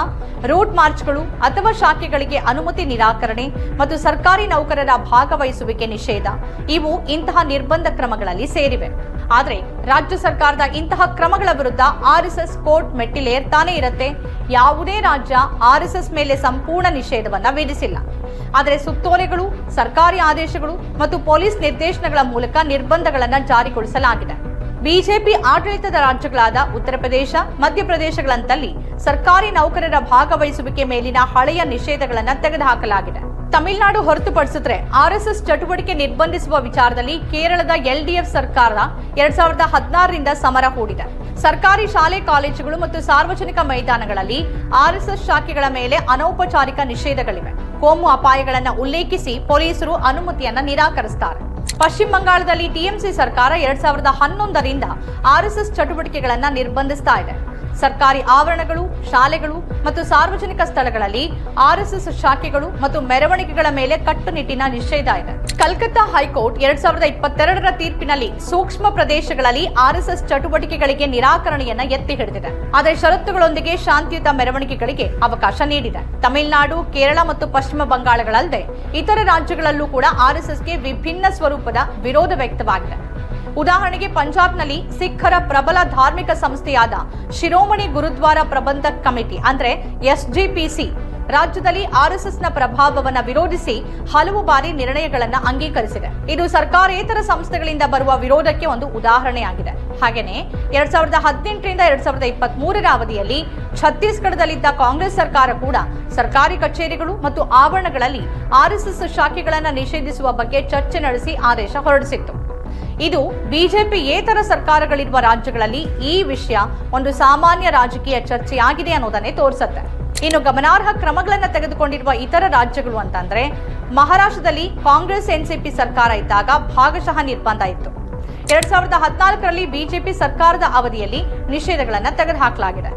ರೂಟ್ ಮಾರ್ಚ್ಗಳು ಅಥವಾ ಶಾಖೆಗಳಿಗೆ ಅನುಮತಿ ನಿರಾಕರಣೆ ಮತ್ತು ಸರ್ಕಾರಿ ನೌಕರರ ಭಾಗವಹಿಸುವಿಕೆ ನಿಷೇಧ. ಇವು ಇಂತಹ ನಿರ್ಬಂಧ ಕ್ರಮಗಳಲ್ಲಿ ಸೇರಿವೆ. ಆದರೆ ರಾಜ್ಯ ಸರ್ಕಾರದ ಇಂತಹ ಕ್ರಮಗಳ ವಿರುದ್ಧ ಆರ್ಎಸ್ಎಸ್ ಕೋರ್ಟ್ ಮೆಟ್ಟಿಲೇರ್ತಾನೆ ಇರುತ್ತೆ. ಯಾವುದೇ ರಾಜ್ಯ ಆರ್ಎಸ್ಎಸ್ ಮೇಲೆ ಸಂಪೂರ್ಣ ನಿಷೇಧವನ್ನ ವಿಧಿಸಿಲ್ಲ. ಆದರೆ ಸುತ್ತೋಲೆಗಳು, ಸರ್ಕಾರಿ ಆದೇಶಗಳು ಮತ್ತು ಪೊಲೀಸ್ ನಿರ್ದೇಶನಗಳ ಮೂಲಕ ನಿರ್ಬಂಧಗಳನ್ನು ಜಾರಿಗೊಳಿಸಲಾಗಿದೆ. ಬಿಜೆಪಿ ಆಡಳಿತದ ರಾಜ್ಯಗಳಾದ ಉತ್ತರ ಪ್ರದೇಶ ಮಧ್ಯಪ್ರದೇಶಗಳಂತಲ್ಲಿ ಸರ್ಕಾರಿ ನೌಕರರ ಭಾಗವಹಿಸುವಿಕೆ ಮೇಲಿನ ಹಳೆಯ ನಿಷೇಧಗಳನ್ನು ತೆಗೆದುಹಾಕಲಾಗಿದೆ. ತಮಿಳುನಾಡು ಹೊರತುಪಡಿಸಿದ್ರೆ ಆರ್ಎಸ್ಎಸ್ ಚಟುವಟಿಕೆ ನಿರ್ಬಂಧಿಸುವ ವಿಚಾರದಲ್ಲಿ ಕೇರಳದ ಎಲ್ಡಿಎಫ್ ಸರ್ಕಾರ ಎರಡ್ ಸಾವಿರದ ಹದಿನಾರರಿಂದ ಸಮರ ಹೂಡಿದೆ. ಸರ್ಕಾರಿ ಶಾಲೆ, ಕಾಲೇಜುಗಳು ಮತ್ತು ಸಾರ್ವಜನಿಕ ಮೈದಾನಗಳಲ್ಲಿ ಆರ್ಎಸ್ಎಸ್ ಶಾಖೆಗಳ ಮೇಲೆ ಅನೌಪಚಾರಿಕ ನಿಷೇಧಗಳಿವೆ. ಕೋಮು ಅಪಾಯಗಳನ್ನು ಉಲ್ಲೇಖಿಸಿ ಪೊಲೀಸರು ಅನುಮತಿಯನ್ನು ನಿರಾಕರಿಸುತ್ತಾರೆ ಪಶ್ಚಿಮ ಬಂಗಾಳದಲ್ಲಿ ಟಿಎಂಸಿ ಸರ್ಕಾರ ಎರಡ್ ಸಾವಿರದ ಹನ್ನೊಂದರಿಂದ ಆರ್ಎಸ್ಎಸ್ ಚಟುವಟಿಕೆಗಳನ್ನು ನಿರ್ಬಂಧಿಸ್ತಾ ಇದೆ. ಸರ್ಕಾರಿ ಆವರಣಗಳು, ಶಾಲೆಗಳು ಮತ್ತು ಸಾರ್ವಜನಿಕ ಸ್ಥಳಗಳಲ್ಲಿ ಆರ್ಎಸ್ಎಸ್ ಶಾಖೆಗಳು ಮತ್ತು ಮೆರವಣಿಗೆಗಳ ಮೇಲೆ ಕಟ್ಟುನಿಟ್ಟಿನ ನಿಷೇಧ ಇದೆ. ಕಲ್ಕತ್ತಾ ಹೈಕೋರ್ಟ್ ಎರಡ್ ಸಾವಿರದ ಇಪ್ಪತ್ತೆರಡರ ತೀರ್ಪಿನಲ್ಲಿ ಸೂಕ್ಷ್ಮ ಪ್ರದೇಶಗಳಲ್ಲಿ ಆರ್ಎಸ್ಎಸ್ ಚಟುವಟಿಕೆಗಳಿಗೆ ನಿರಾಕರಣೆಯನ್ನ ಎತ್ತಿ ಹಿಡಿದಿದೆ. ಆದರೆ ಷರತ್ತುಗಳೊಂದಿಗೆ ಶಾಂತಿಯುತ ಮೆರವಣಿಗೆಗಳಿಗೆ ಅವಕಾಶ ನೀಡಿದೆ. ತಮಿಳುನಾಡು, ಕೇರಳ ಮತ್ತು ಪಶ್ಚಿಮ ಬಂಗಾಳಗಳಲ್ಲದೆ ಇತರ ರಾಜ್ಯಗಳಲ್ಲೂ ಕೂಡ ಆರ್ಎಸ್ಎಸ್ಗೆ ವಿಭಿನ್ನ ಸ್ವರೂಪದ ವಿರೋಧ ವ್ಯಕ್ತವಾಗಿದೆ. ಉದಾಹರಣೆಗೆ ಪಂಜಾಬ್ನಲ್ಲಿ ಸಿಖ್ಖರ ಪ್ರಬಲ ಧಾರ್ಮಿಕ ಸಂಸ್ಥೆಯಾದ ಶಿರೋಮಣಿ ಗುರುದ್ವಾರ ಪ್ರಬಂಧಕ್ ಕಮಿಟಿ, ಅಂದ್ರೆ ಎಸ್ಜಿಪಿಸಿ, ರಾಜ್ಯದಲ್ಲಿ ಆರ್ಎಸ್ಎಸ್ನ ಪ್ರಭಾವವನ್ನು ವಿರೋಧಿಸಿ ಹಲವು ಬಾರಿ ನಿರ್ಣಯಗಳನ್ನು ಅಂಗೀಕರಿಸಿದೆ. ಇದು ಸರ್ಕಾರೇತರ ಸಂಸ್ಥೆಗಳಿಂದ ಬರುವ ವಿರೋಧಕ್ಕೆ ಒಂದು ಉದಾಹರಣೆಯಾಗಿದೆ. ಹಾಗೆಯೇ ಎರಡ್ ಸಾವಿರದ ಹದಿನೆಂಟರಿಂದ ಎರಡ್ ಸಾವಿರದ ಇಪ್ಪತ್ತ್ ಮೂರರ ಅವಧಿಯಲ್ಲಿ ಛತ್ತೀಸ್ಗಢದಲ್ಲಿದ್ದ ಕಾಂಗ್ರೆಸ್ ಸರ್ಕಾರ ಕೂಡ ಸರ್ಕಾರಿ ಕಚೇರಿಗಳು ಮತ್ತು ಆವರಣಗಳಲ್ಲಿ ಆರ್ಎಸ್ಎಸ್ ಶಾಖೆಗಳನ್ನು ನಿಷೇಧಿಸುವ ಬಗ್ಗೆ ಚರ್ಚೆ ನಡೆಸಿ ಆದೇಶ ಹೊರಡಿಸಿತ್ತು. ಇದು ಬಿಜೆಪಿ ಏತರ ಸರ್ಕಾರಗಳಿರುವ ರಾಜ್ಯಗಳಲ್ಲಿ ಈ ವಿಷಯ ಒಂದು ಸಾಮಾನ್ಯ ರಾಜಕೀಯ ಚರ್ಚೆಯಾಗಿದೆ ಅನ್ನೋದನ್ನೇ ತೋರಿಸುತ್ತೆ. ಇನ್ನು ಗಮನಾರ್ಹ ಕ್ರಮಗಳನ್ನು ತೆಗೆದುಕೊಂಡಿರುವ ಇತರ ರಾಜ್ಯಗಳು ಅಂತಂದ್ರೆ, ಮಹಾರಾಷ್ಟ್ರದಲ್ಲಿ ಕಾಂಗ್ರೆಸ್, ಎನ್ಸಿಪಿ ಸರ್ಕಾರ ಇದ್ದಾಗ ಭಾಗಶಃ ನಿರ್ಬಂಧ ಇತ್ತು. ಎರಡ್ ಸಾವಿರದ ಹದಿನಾಲ್ಕರಲ್ಲಿ ಬಿಜೆಪಿ ಸರ್ಕಾರದ ಅವಧಿಯಲ್ಲಿ ನಿಷೇಧಗಳನ್ನು ತೆಗೆದುಹಾಕಲಾಗಿದೆ.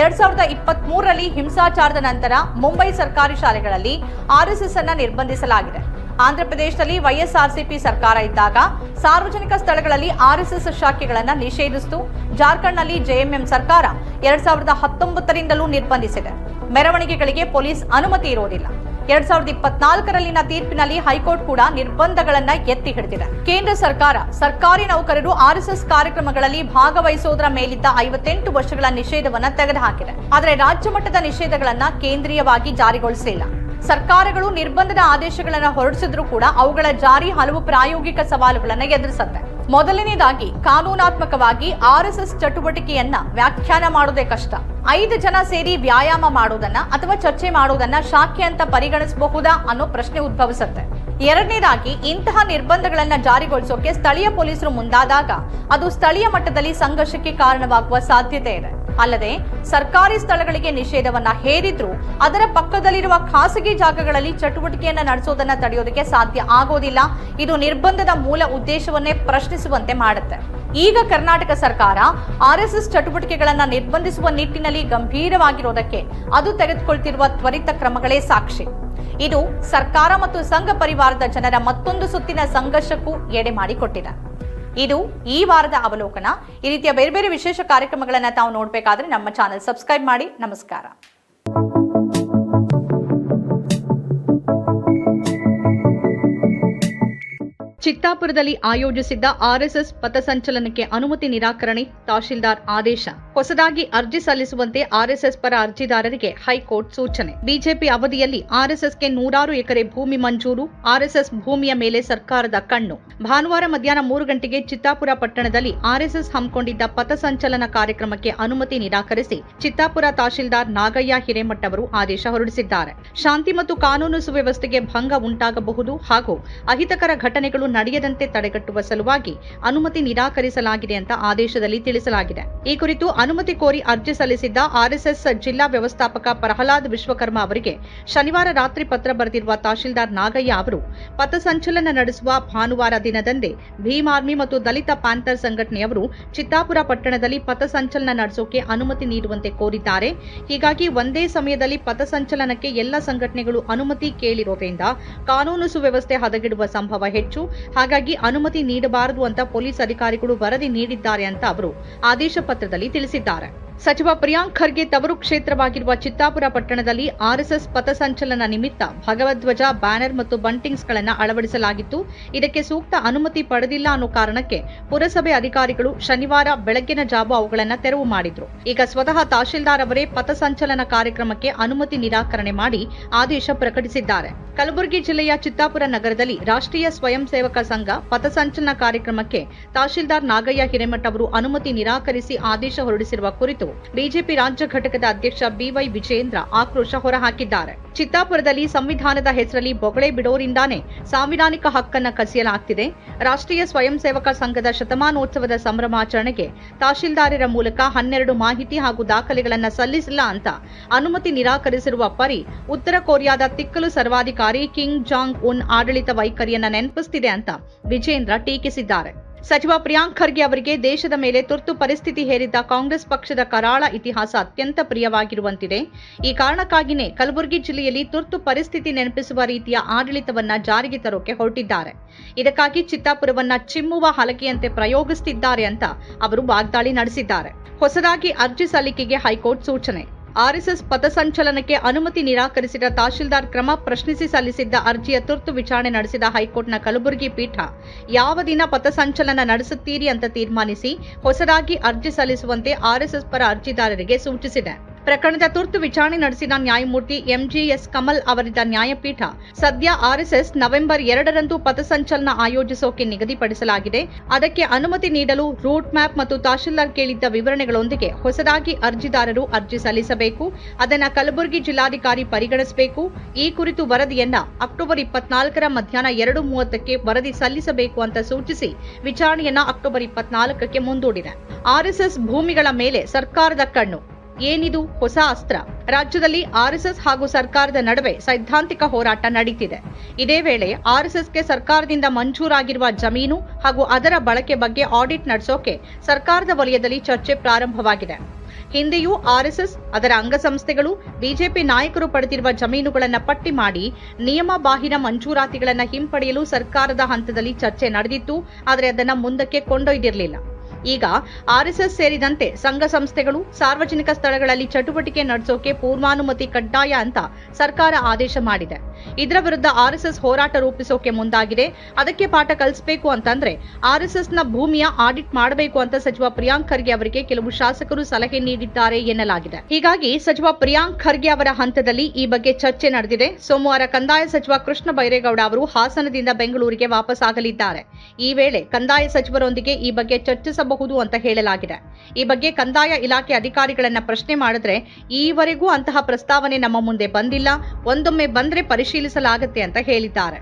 ಎರಡ್ ಸಾವಿರದ ಇಪ್ಪತ್ತ್ ಮೂರರಲ್ಲಿ ಹಿಂಸಾಚಾರದ ನಂತರ ಮುಂಬೈ ಸರ್ಕಾರಿ ಶಾಲೆಗಳಲ್ಲಿ ಆರ್ಎಸ್ಎಸ್ ಅನ್ನ ನಿರ್ಬಂಧಿಸಲಾಗಿದೆ. ಆಂಧ್ರಪ್ರದೇಶದಲ್ಲಿ ವೈಎಸ್ಆರ್ಸಿಪಿ ಸರ್ಕಾರ ಇದ್ದಾಗ ಸಾರ್ವಜನಿಕ ಸ್ಥಳಗಳಲ್ಲಿ ಆರ್ಎಸ್ಎಸ್ ಶಾಖೆಗಳನ್ನು ನಿಷೇಧಿಸಿತು. ಜಾರ್ಖಂಡ್ನಲ್ಲಿ ಜೆಎಂಎಂ ಸರ್ಕಾರ ಎರಡ್ ಸಾವಿರದ ಹತ್ತೊಂಬತ್ತರಿಂದಲೂ ನಿರ್ಬಂಧಿಸಿದೆ. ಮೆರವಣಿಗೆಗಳಿಗೆ ಪೊಲೀಸ್ ಅನುಮತಿ ಇರುವುದಿಲ್ಲ. ಎರಡ್ ಸಾವಿರದ ಇಪ್ಪತ್ನಾಲ್ಕರಲ್ಲಿನ ತೀರ್ಪಿನಲ್ಲಿ ಹೈಕೋರ್ಟ್ ಕೂಡ ನಿರ್ಬಂಧಗಳನ್ನ ಎತ್ತಿ ಹಿಡಿದಿದೆ. ಕೇಂದ್ರ ಸರ್ಕಾರ ಸರ್ಕಾರಿ ನೌಕರರು ಆರ್ಎಸ್ಎಸ್ ಕಾರ್ಯಕ್ರಮಗಳಲ್ಲಿ ಭಾಗವಹಿಸುವುದರ ಮೇಲಿದ್ದ ಐವತ್ತೆಂಟು ವರ್ಷಗಳ ನಿಷೇಧವನ್ನ ತೆಗೆದುಹಾಕಿದೆ. ಆದರೆ ರಾಜ್ಯ ಮಟ್ಟದ ನಿಷೇಧಗಳನ್ನ ಕೇಂದ್ರೀಯವಾಗಿ ಜಾರಿಗೊಳಿಸಲಿಲ್ಲ ಸರ್ಕಾರಗಳು ನಿರ್ಬಂಧದ ಆದೇಶಗಳನ್ನು ಹೊರಡಿಸಿದ್ರೂ ಕೂಡ ಅವುಗಳ ಜಾರಿ ಹಲವು ಪ್ರಾಯೋಗಿಕ ಸವಾಲುಗಳನ್ನು ಎದುರಿಸುತ್ತೆ. ಮೊದಲನೇದಾಗಿ ಕಾನೂನಾತ್ಮಕವಾಗಿ ಆರ್ಎಸ್ಎಸ್ ಚಟುವಟಿಕೆಯನ್ನ ವ್ಯಾಖ್ಯಾನ ಮಾಡೋದೇ ಕಷ್ಟ. ಐದು ಜನ ಸೇರಿ ವ್ಯಾಯಾಮ ಮಾಡೋದನ್ನ ಅಥವಾ ಚರ್ಚೆ ಮಾಡೋದನ್ನ ಶಾಖೆ ಅಂತ ಪರಿಗಣಿಸಬಹುದಾ ಅನ್ನೋ ಪ್ರಶ್ನೆ ಉದ್ಭವಿಸುತ್ತೆ. ಎರಡನೇದಾಗಿ, ಇಂತಹ ನಿರ್ಬಂಧಗಳನ್ನ ಜಾರಿಗೊಳಿಸೋಕೆ ಸ್ಥಳೀಯ ಪೊಲೀಸರು ಮುಂದಾದಾಗ ಅದು ಸ್ಥಳೀಯ ಮಟ್ಟದಲ್ಲಿ ಸಂಘರ್ಷಕ್ಕೆ ಕಾರಣವಾಗುವ ಸಾಧ್ಯತೆ ಇದೆ. ಅಲ್ಲದೆ ಸರ್ಕಾರಿ ಸ್ಥಳಗಳಿಗೆ ನಿಷೇಧವನ್ನ ಹೇರಿದ್ರೂ ಅದರ ಪಕ್ಕದಲ್ಲಿರುವ ಖಾಸಗಿ ಜಾಗಗಳಲ್ಲಿ ಚಟುವಟಿಕೆಯನ್ನ ನಡೆಸೋದನ್ನ ತಡೆಯೋದಕ್ಕೆ ಸಾಧ್ಯ ಆಗೋದಿಲ್ಲ. ಇದು ನಿರ್ಬಂಧದ ಮೂಲ ಉದ್ದೇಶವನ್ನೇ ಪ್ರಶ್ನಿಸುವಂತೆ ಮಾಡುತ್ತೆ. ಈಗ ಕರ್ನಾಟಕ ಸರ್ಕಾರ ಆರ್ಎಸ್ಎಸ್ ಚಟುವಟಿಕೆಗಳನ್ನ ನಿರ್ಬಂಧಿಸುವ ನಿಟ್ಟಿನಲ್ಲಿ ಗಂಭೀರವಾಗಿರೋದಕ್ಕೆ ಅದು ತೆಗೆದುಕೊಳ್ತಿರುವ ತ್ವರಿತ ಕ್ರಮಗಳೇ ಸಾಕ್ಷಿ. ಇದು ಸರ್ಕಾರ ಮತ್ತು ಸಂಘ ಪರಿವಾರದ ಜನರ ಮತ್ತೊಂದು ಸುತ್ತಿನ ಸಂಘರ್ಷಕ್ಕೂ ಎಡೆ ಮಾಡಿಕೊಟ್ಟಿದೆ. ಇದು ಈ ವಾರದ ಅವಲೋಕನ. ಈ ರೀತಿಯ ಬೇರೆ ಬೇರೆ ವಿಶೇಷ ಕಾರ್ಯಕ್ರಮಗಳನ್ನು ತಾವು ನೋಡಬೇಕಾದ್ರೆ ನಮ್ಮ ಚಾನೆಲ್ ಸಬ್ಸ್ಕ್ರೈಬ್ ಮಾಡಿ. ನಮಸ್ಕಾರ. ಚಿತ್ತಾಪುರದಲ್ಲಿ ಆಯೋಜಿಸಿದ್ದ ಆರ್ಎಸ್ಎಸ್ ಪಥಸಂಚಲನಕ್ಕೆ ಅನುಮತಿ ನಿರಾಕರಣೆ ತಹಶೀಲ್ದಾರ್ ಆದೇಶ. ಹೊಸದಾಗಿ ಅರ್ಜಿ ಸಲ್ಲಿಸುವಂತೆ ಆರ್ಎಸ್ಎಸ್ ಪರ ಅರ್ಜಿದಾರರಿಗೆ ಹೈಕೋರ್ಟ್ ಸೂಚನೆ. ಬಿಜೆಪಿ ಅವಧಿಯಲ್ಲಿ ಆರ್ಎಸ್ಎಸ್ಗೆ ನೂರಾರು ಎಕರೆ ಭೂಮಿ ಮಂಜೂರು, ಆರ್ಎಸ್ಎಸ್ ಭೂಮಿಯ ಮೇಲೆ ಸರ್ಕಾರದ ಕಣ್ಣು. ಭಾನುವಾರ ಮಧ್ಯಾಹ್ನ ಮೂರು ಗಂಟೆಗೆ ಚಿತ್ತಾಪುರ ಪಟ್ಟಣದಲ್ಲಿ ಆರ್ಎಸ್ಎಸ್ ಹಮ್ಮಿಕೊಂಡಿದ್ದ ಪಥಸಂಚಲನ ಕಾರ್ಯಕ್ರಮಕ್ಕೆ ಅನುಮತಿ ನಿರಾಕರಿಸಿ ಚಿತ್ತಾಪುರ ತಹಶೀಲ್ದಾರ್ ನಾಗಯ್ಯ ಹಿರೇಮಠ್ ಅವರು ಆದೇಶ ಹೊರಡಿಸಿದ್ದಾರೆ. ಶಾಂತಿ ಮತ್ತು ಕಾನೂನು ಸುವ್ಯವಸ್ಥೆಗೆ ಭಂಗ ಉಂಟಾಗಬಹುದು ಹಾಗೂ ಅಹಿತಕರ ಘಟನೆಗಳು ನಡೆಯದಂತೆ ತಡೆಗಟ್ಟುವ ಸಲುವಾಗಿ ಅನುಮತಿ ನಿರಾಕರಿಸಲಾಗಿದೆ ಅಂತ ಆದೇಶದಲ್ಲಿ ತಿಳಿಸಲಾಗಿದೆ. ಈ ಕುರಿತು ಅನುಮತಿ ಕೋರಿ ಅರ್ಜಿ ಸಲ್ಲಿಸಿದ್ದ ಆರ್ಎಸ್ಎಸ್ ಜಿಲ್ಲಾ ವ್ಯವಸ್ಥಾಪಕ ಪ್ರಹ್ಲಾದ್ ವಿಶ್ವಕರ್ಮ ಅವರಿಗೆ ಶನಿವಾರ ರಾತ್ರಿ ಪತ್ರ ಬರೆದಿರುವ ತಹಶೀಲ್ದಾರ್ ನಾಗಯ್ಯ ಅವರು ಪಥಸಂಚಲನ ನಡೆಸುವ ಭಾನುವಾರ ದಿನದಂದೇ ಭೀಮ್ ಆರ್ಮಿ ಮತ್ತು ದಲಿತ ಪ್ಯಾಂಥರ್ ಸಂಘಟನೆಯವರು ಚಿತ್ತಾಪುರ ಪಟ್ಟಣದಲ್ಲಿ ಪಥಸಂಚಲನ ನಡೆಸೋಕೆ ಅನುಮತಿ ನೀಡುವಂತೆ ಕೋರಿದ್ದಾರೆ. ಹೀಗಾಗಿ ಒಂದೇ ಸಮಯದಲ್ಲಿ ಪಥಸಂಚಲನಕ್ಕೆ ಎಲ್ಲ ಸಂಘಟನೆಗಳು ಅನುಮತಿ ಕೇಳಿರೋದ್ರಿಂದ ಕಾನೂನು ಸುವ್ಯವಸ್ಥೆ ಹದಗೆಡುವ ಸಂಭವ ಹೆಚ್ಚು. ಹಾಗಾಗಿ ಅನುಮತಿ ನೀಡಬಾರದು ಅಂತ ಪೊಲೀಸ್ ಅಧಿಕಾರಿಗಳು ವರದಿ ನೀಡಿದ್ದಾರೆ ಅಂತ ಅವರು ಆದೇಶ ಪತ್ರದಲ್ಲಿ ತಿಳಿಸಿದ್ದಾರೆ. ಸಚಿವ ಪ್ರಿಯಾಂಕ್ ಖರ್ಗೆ ತವರು ಕ್ಷೇತ್ರವಾಗಿರುವ ಚಿತ್ತಾಪುರ ಪಟ್ಟಣದಲ್ಲಿ ಆರ್ಎಸ್ಎಸ್ ಪಥಸಂಚಲನ ನಿಮಿತ್ತ ಭಗವಧ್ವಜ ಬ್ಯಾನರ್ ಮತ್ತು ಬಂಟಿಂಗ್ಸ್ಗಳನ್ನು ಅಳವಡಿಸಲಾಗಿತ್ತು. ಇದಕ್ಕೆ ಸೂಕ್ತ ಅನುಮತಿ ಪಡೆದಿಲ್ಲ ಅನ್ನೋ ಕಾರಣಕ್ಕೆ ಪುರಸಭೆ ಅಧಿಕಾರಿಗಳು ಶನಿವಾರ ಬೆಳಗ್ಗಿನ ಜಾವ ಅವುಗಳನ್ನು ತೆರವು ಮಾಡಿದ್ರು. ಈಗ ಸ್ವತಃ ತಹಶೀಲ್ದಾರ್ ಅವರೇ ಪಥಸಂಚಲನ ಕಾರ್ಯಕ್ರಮಕ್ಕೆ ಅನುಮತಿ ನಿರಾಕರಣೆ ಮಾಡಿ ಆದೇಶ ಪ್ರಕಟಿಸಿದ್ದಾರೆ. ಕಲಬುರಗಿ ಜಿಲ್ಲೆಯ ಚಿತ್ತಾಪುರ ನಗರದಲ್ಲಿ ರಾಷ್ಟ್ರೀಯ ಸ್ವಯಂ ಸೇವಕ ಸಂಘ ಪಥಸಂಚಲನ ಕಾರ್ಯಕ್ರಮಕ್ಕೆ ತಹಶೀಲ್ದಾರ್ ನಾಗಯ್ಯ ಹಿರೇಮಠ ಅವರು ಅನುಮತಿ ನಿರಾಕರಿಸಿ ಆದೇಶ ಹೊರಡಿಸಿರುವ ಕುರಿತು ಬಿಜೆಪಿ ರಾಜ್ಯ ಘಟಕದ ಅಧ್ಯಕ್ಷ ಬಿವೈ ವಿಜೇಂದ್ರ ಆಕ್ರೋಶ ಹೊರಹಾಕಿದ್ದಾರೆ. ಚಿತ್ತಾಪುರದಲ್ಲಿ ಸಂವಿಧಾನದ ಹೆಸರಲ್ಲಿ ಬೊಗಳೆ ಬಿಡೋರಿಂದಾನೇ ಸಾಂವಿಧಾನಿಕ ಹಕ್ಕನ್ನ ಕಸಿಯಲಾಗ್ತಿದೆ. ರಾಷ್ಟ್ರೀಯ ಸ್ವಯಂ ಸೇವಕ ಸಂಘದ ಶತಮಾನೋತ್ಸವದ ಸಂಭ್ರಮಾಚರಣೆಗೆ ತಹಶೀಲ್ದಾರರ ಮೂಲಕ ಹನ್ನೆರಡು ಮಾಹಿತಿ ಹಾಗೂ ದಾಖಲೆಗಳನ್ನು ಸಲ್ಲಿಸಿಲ್ಲ ಅಂತ ಅನುಮತಿ ನಿರಾಕರಿಸಿರುವ ಪರಿ ಉತ್ತರ ಕೊರಿಯಾದ ತಿಕ್ಕಲು ಸರ್ವಾಧಿಕಾರಿ ಕಿಂಗ್ ಜಾಂಗ್ ಉನ್ ಆಡಳಿತ ವೈಖರಿಯನ್ನ ನೆನಪಿಸುತ್ತಿದೆ ಅಂತ ವಿಜೇಂದ್ರ ಟೀಕಿಸಿದ್ದಾರೆ. ಸಚಿವ ಪ್ರಿಯಾಂಕ್ ಖರ್ಗೆ ಅವರಿಗೆ ದೇಶದ ಮೇಲೆ ತುರ್ತು ಪರಿಸ್ಥಿತಿ ಹೇರಿದ್ದ ಕಾಂಗ್ರೆಸ್ ಪಕ್ಷದ ಕರಾಳ ಇತಿಹಾಸ ಅತ್ಯಂತ ಪ್ರಿಯವಾಗಿರುವಂತಿದೆ. ಈ ಕಾರಣಕ್ಕಾಗಿಯೇ ಕಲಬುರಗಿ ಜಿಲ್ಲೆಯಲ್ಲಿ ತುರ್ತು ಪರಿಸ್ಥಿತಿ ನೆನಪಿಸುವ ರೀತಿಯ ಆಡಳಿತವನ್ನ ಜಾರಿಗೆ ತರೋಕೆ ಹೊರಟಿದ್ದಾರೆ. ಇದಕ್ಕಾಗಿ ಚಿತ್ತಾಪುರವನ್ನ ಚಿಮ್ಮುವ ಹಲಕೆಯಂತೆ ಪ್ರಯೋಗಿಸುತ್ತಿದ್ದಾರೆ ಅಂತ ಅವರು ವಾಗ್ದಾಳಿ ನಡೆಸಿದ್ದಾರೆ. ಹೊಸದಾಗಿ ಅರ್ಜಿ ಸಲ್ಲಿಕೆಗೆ ಹೈಕೋರ್ಟ್ ಸೂಚನೆ. ಆರ್ಎಸ್ಎಸ್ ಪಥಸಂಚಲನಕ್ಕೆ ಅನುಮತಿ ನಿರಾಕರಿಸಿದ ತಹಶೀಲ್ದಾರ್ ಕ್ರಮ ಪ್ರಶ್ನಿಸಿ ಸಲ್ಲಿಸಿದ್ದ ಅರ್ಜಿಯ ತುರ್ತು ವಿಚಾರಣೆ ನಡೆಸಿದ ಹೈಕೋರ್ಟ್ನ ಕಲಬುರಗಿ ಪೀಠ, ಯಾವ ದಿನ ಪಥಸಂಚಲನ ನಡೆಸುತ್ತೀರಿ ಅಂತ ತೀರ್ಮಾನಿಸಿ ಹೊಸದಾಗಿ ಅರ್ಜಿ ಸಲ್ಲಿಸುವಂತೆ ಆರ್ಎಸ್ಎಸ್ ಪರ ಅರ್ಜಿದಾರರಿಗೆ ಸೂಚಿಸಿದೆ. ಪ್ರಕರಣದ ತುರ್ತು ವಿಚಾರಣೆ ನಡೆಸಿದ ನ್ಯಾಯಮೂರ್ತಿ ಎಂಜಿಎಸ್ ಕಮಲ್ ಅವರಿದ್ದ ನ್ಯಾಯಪೀಠ, ಸದ್ಯ ಆರ್ಎಸ್ಎಸ್ ನವೆಂಬರ್ ಎರಡರಂದು ಪಥಸಂಚಲನ ಆಯೋಜಿಸೋಕೆ ನಿಗದಿಪಡಿಸಲಾಗಿದೆ. ಅದಕ್ಕೆ ಅನುಮತಿ ನೀಡಲು ರೂಟ್ ಮ್ಯಾಪ್ ಮತ್ತು ತಹಶೀಲ್ದಾರ್ ಕೇಳಿದ್ದ ವಿವರಣೆಗಳೊಂದಿಗೆ ಹೊಸದಾಗಿ ಅರ್ಜಿದಾರರು ಅರ್ಜಿ ಸಲ್ಲಿಸಬೇಕು. ಅದನ್ನು ಕಲಬುರಗಿ ಜಿಲ್ಲಾಧಿಕಾರಿ ಪರಿಗಣಿಸಬೇಕು. ಈ ಕುರಿತು ವರದಿಯನ್ನ ಅಕ್ಟೋಬರ್ ಇಪ್ಪತ್ನಾಲ್ಕರ ಮಧ್ಯಾಹ್ನ ಎರಡು ಮೂವತ್ತಕ್ಕೆ ವರದಿ ಸಲ್ಲಿಸಬೇಕು ಅಂತ ಸೂಚಿಸಿ ವಿಚಾರಣೆಯನ್ನ ಅಕ್ಟೋಬರ್ ಇಪ್ಪತ್ನಾಲ್ಕಕ್ಕೆ ಮುಂದೂಡಿದೆ. ಆರ್ಎಸ್ಎಸ್ ಭೂಮಿಗಳ ಮೇಲೆ ಸರ್ಕಾರದ ಕಣ್ಣು. ಏನಿದು ಹೊಸ ಅಸ್ತ್ರ? ರಾಜ್ಯದಲ್ಲಿ ಆರ್ಎಸ್ಎಸ್ ಹಾಗೂ ಸರ್ಕಾರದ ನಡುವೆ ಸೈದ್ಧಾಂತಿಕ ಹೋರಾಟ ನಡೀತಿದೆ. ಇದೇ ವೇಳೆ ಆರ್ಎಸ್ಎಸ್ಗೆ ಸರ್ಕಾರದಿಂದ ಮಂಜೂರಾಗಿರುವ ಜಮೀನು ಹಾಗೂ ಅದರ ಬಳಕೆ ಬಗ್ಗೆ ಆಡಿಟ್ ನಡೆಸೋಕೆ ಸರ್ಕಾರದ ವಲಯದಲ್ಲಿ ಚರ್ಚೆ ಪ್ರಾರಂಭವಾಗಿದೆ. ಹಿಂದೆಯೂ ಆರ್ಎಸ್ಎಸ್ ಅದರ ಅಂಗಸಂಸ್ಥೆಗಳು, ಬಿಜೆಪಿ ನಾಯಕರು ಪಡೆದಿರುವ ಜಮೀನುಗಳನ್ನು ಪಟ್ಟಿ ಮಾಡಿ ನಿಯಮ ಬಾಹಿರ ಮಂಜೂರಾತಿಗಳನ್ನು ಹಿಂಪಡೆಯಲು ಸರ್ಕಾರದ ಹಂತದಲ್ಲಿ ಚರ್ಚೆ ನಡೆದಿತ್ತು, ಆದರೆ ಅದನ್ನು ಮುಂದಕ್ಕೆ ಕೊಂಡೊಯ್ದಿರಲಿಲ್ಲ. ಈಗ ಆರ್ಎಸ್ಎಸ್ ಸೇರಿದಂತೆ ಸಂಘ ಸಂಸ್ಥೆಗಳು ಸಾರ್ವಜನಿಕ ಸ್ಥಳಗಳಲ್ಲಿ ಚಟುವಟಿಕೆ ನಡೆಸೋಕೆ ಪೂರ್ವಾನುಮತಿ ಕಡ್ಡಾಯ ಅಂತ ಸರ್ಕಾರ ಆದೇಶ ಮಾಡಿದೆ. ಇದರ ವಿರುದ್ಧ ಆರ್ಎಸ್ಎಸ್ ಹೋರಾಟ ರೂಪಿಸೋಕೆ ಮುಂದಾಗಿದೆ. ಅದಕ್ಕೆ ಪಾಠ ಕಲಿಸಬೇಕು ಅಂತಂದ್ರೆ ಆರ್ಎಸ್ಎಸ್ನ ಭೂಮಿಯ ಆಡಿಟ್ ಮಾಡಬೇಕು ಅಂತ ಸಚಿವ ಪ್ರಿಯಾಂಕ್ ಖರ್ಗೆ ಅವರಿಗೆ ಕೆಲವು ಶಾಸಕರು ಸಲಹೆ ನೀಡಿದ್ದಾರೆ ಎನ್ನಲಾಗಿದೆ. ಹೀಗಾಗಿ ಸಚಿವ ಪ್ರಿಯಾಂಕ್ ಖರ್ಗೆ ಅವರ ಹಂತದಲ್ಲಿ ಈ ಬಗ್ಗೆ ಚರ್ಚೆ ನಡೆದಿದೆ. ಸೋಮವಾರ ಕಂದಾಯ ಸಚಿವ ಕೃಷ್ಣ ಬೈರೇಗೌಡ ಅವರು ಹಾಸನದಿಂದ ಬೆಂಗಳೂರಿಗೆ ವಾಪಸ್ಸಾಗಲಿದ್ದಾರೆ. ಈ ವೇಳೆ ಕಂದಾಯ ಸಚಿವರೊಂದಿಗೆ ಈ ಬಗ್ಗೆ ಚರ್ಚಿಸಬಹುದು ಅಂತ ಹೇಳಲಾಗಿದೆ. ಈ ಬಗ್ಗೆ ಕಂದಾಯ ಇಲಾಖೆ ಅಧಿಕಾರಿಗಳನ್ನ ಪ್ರಶ್ನೆ ಮಾಡಿದ್ರೆ ಈವರೆಗೂ ಅಂತಹ ಪ್ರಸ್ತಾವನೆ ನಮ್ಮ ಮುಂದೆ ಬಂದಿಲ್ಲ. ಒಂದೊಮ್ಮೆ ಬಂದ್ರೆ ಪರಿಶೀಲಿಸಲಾಗುತ್ತೆ ಅಂತ ಹೇಳಿದ್ದಾರೆ.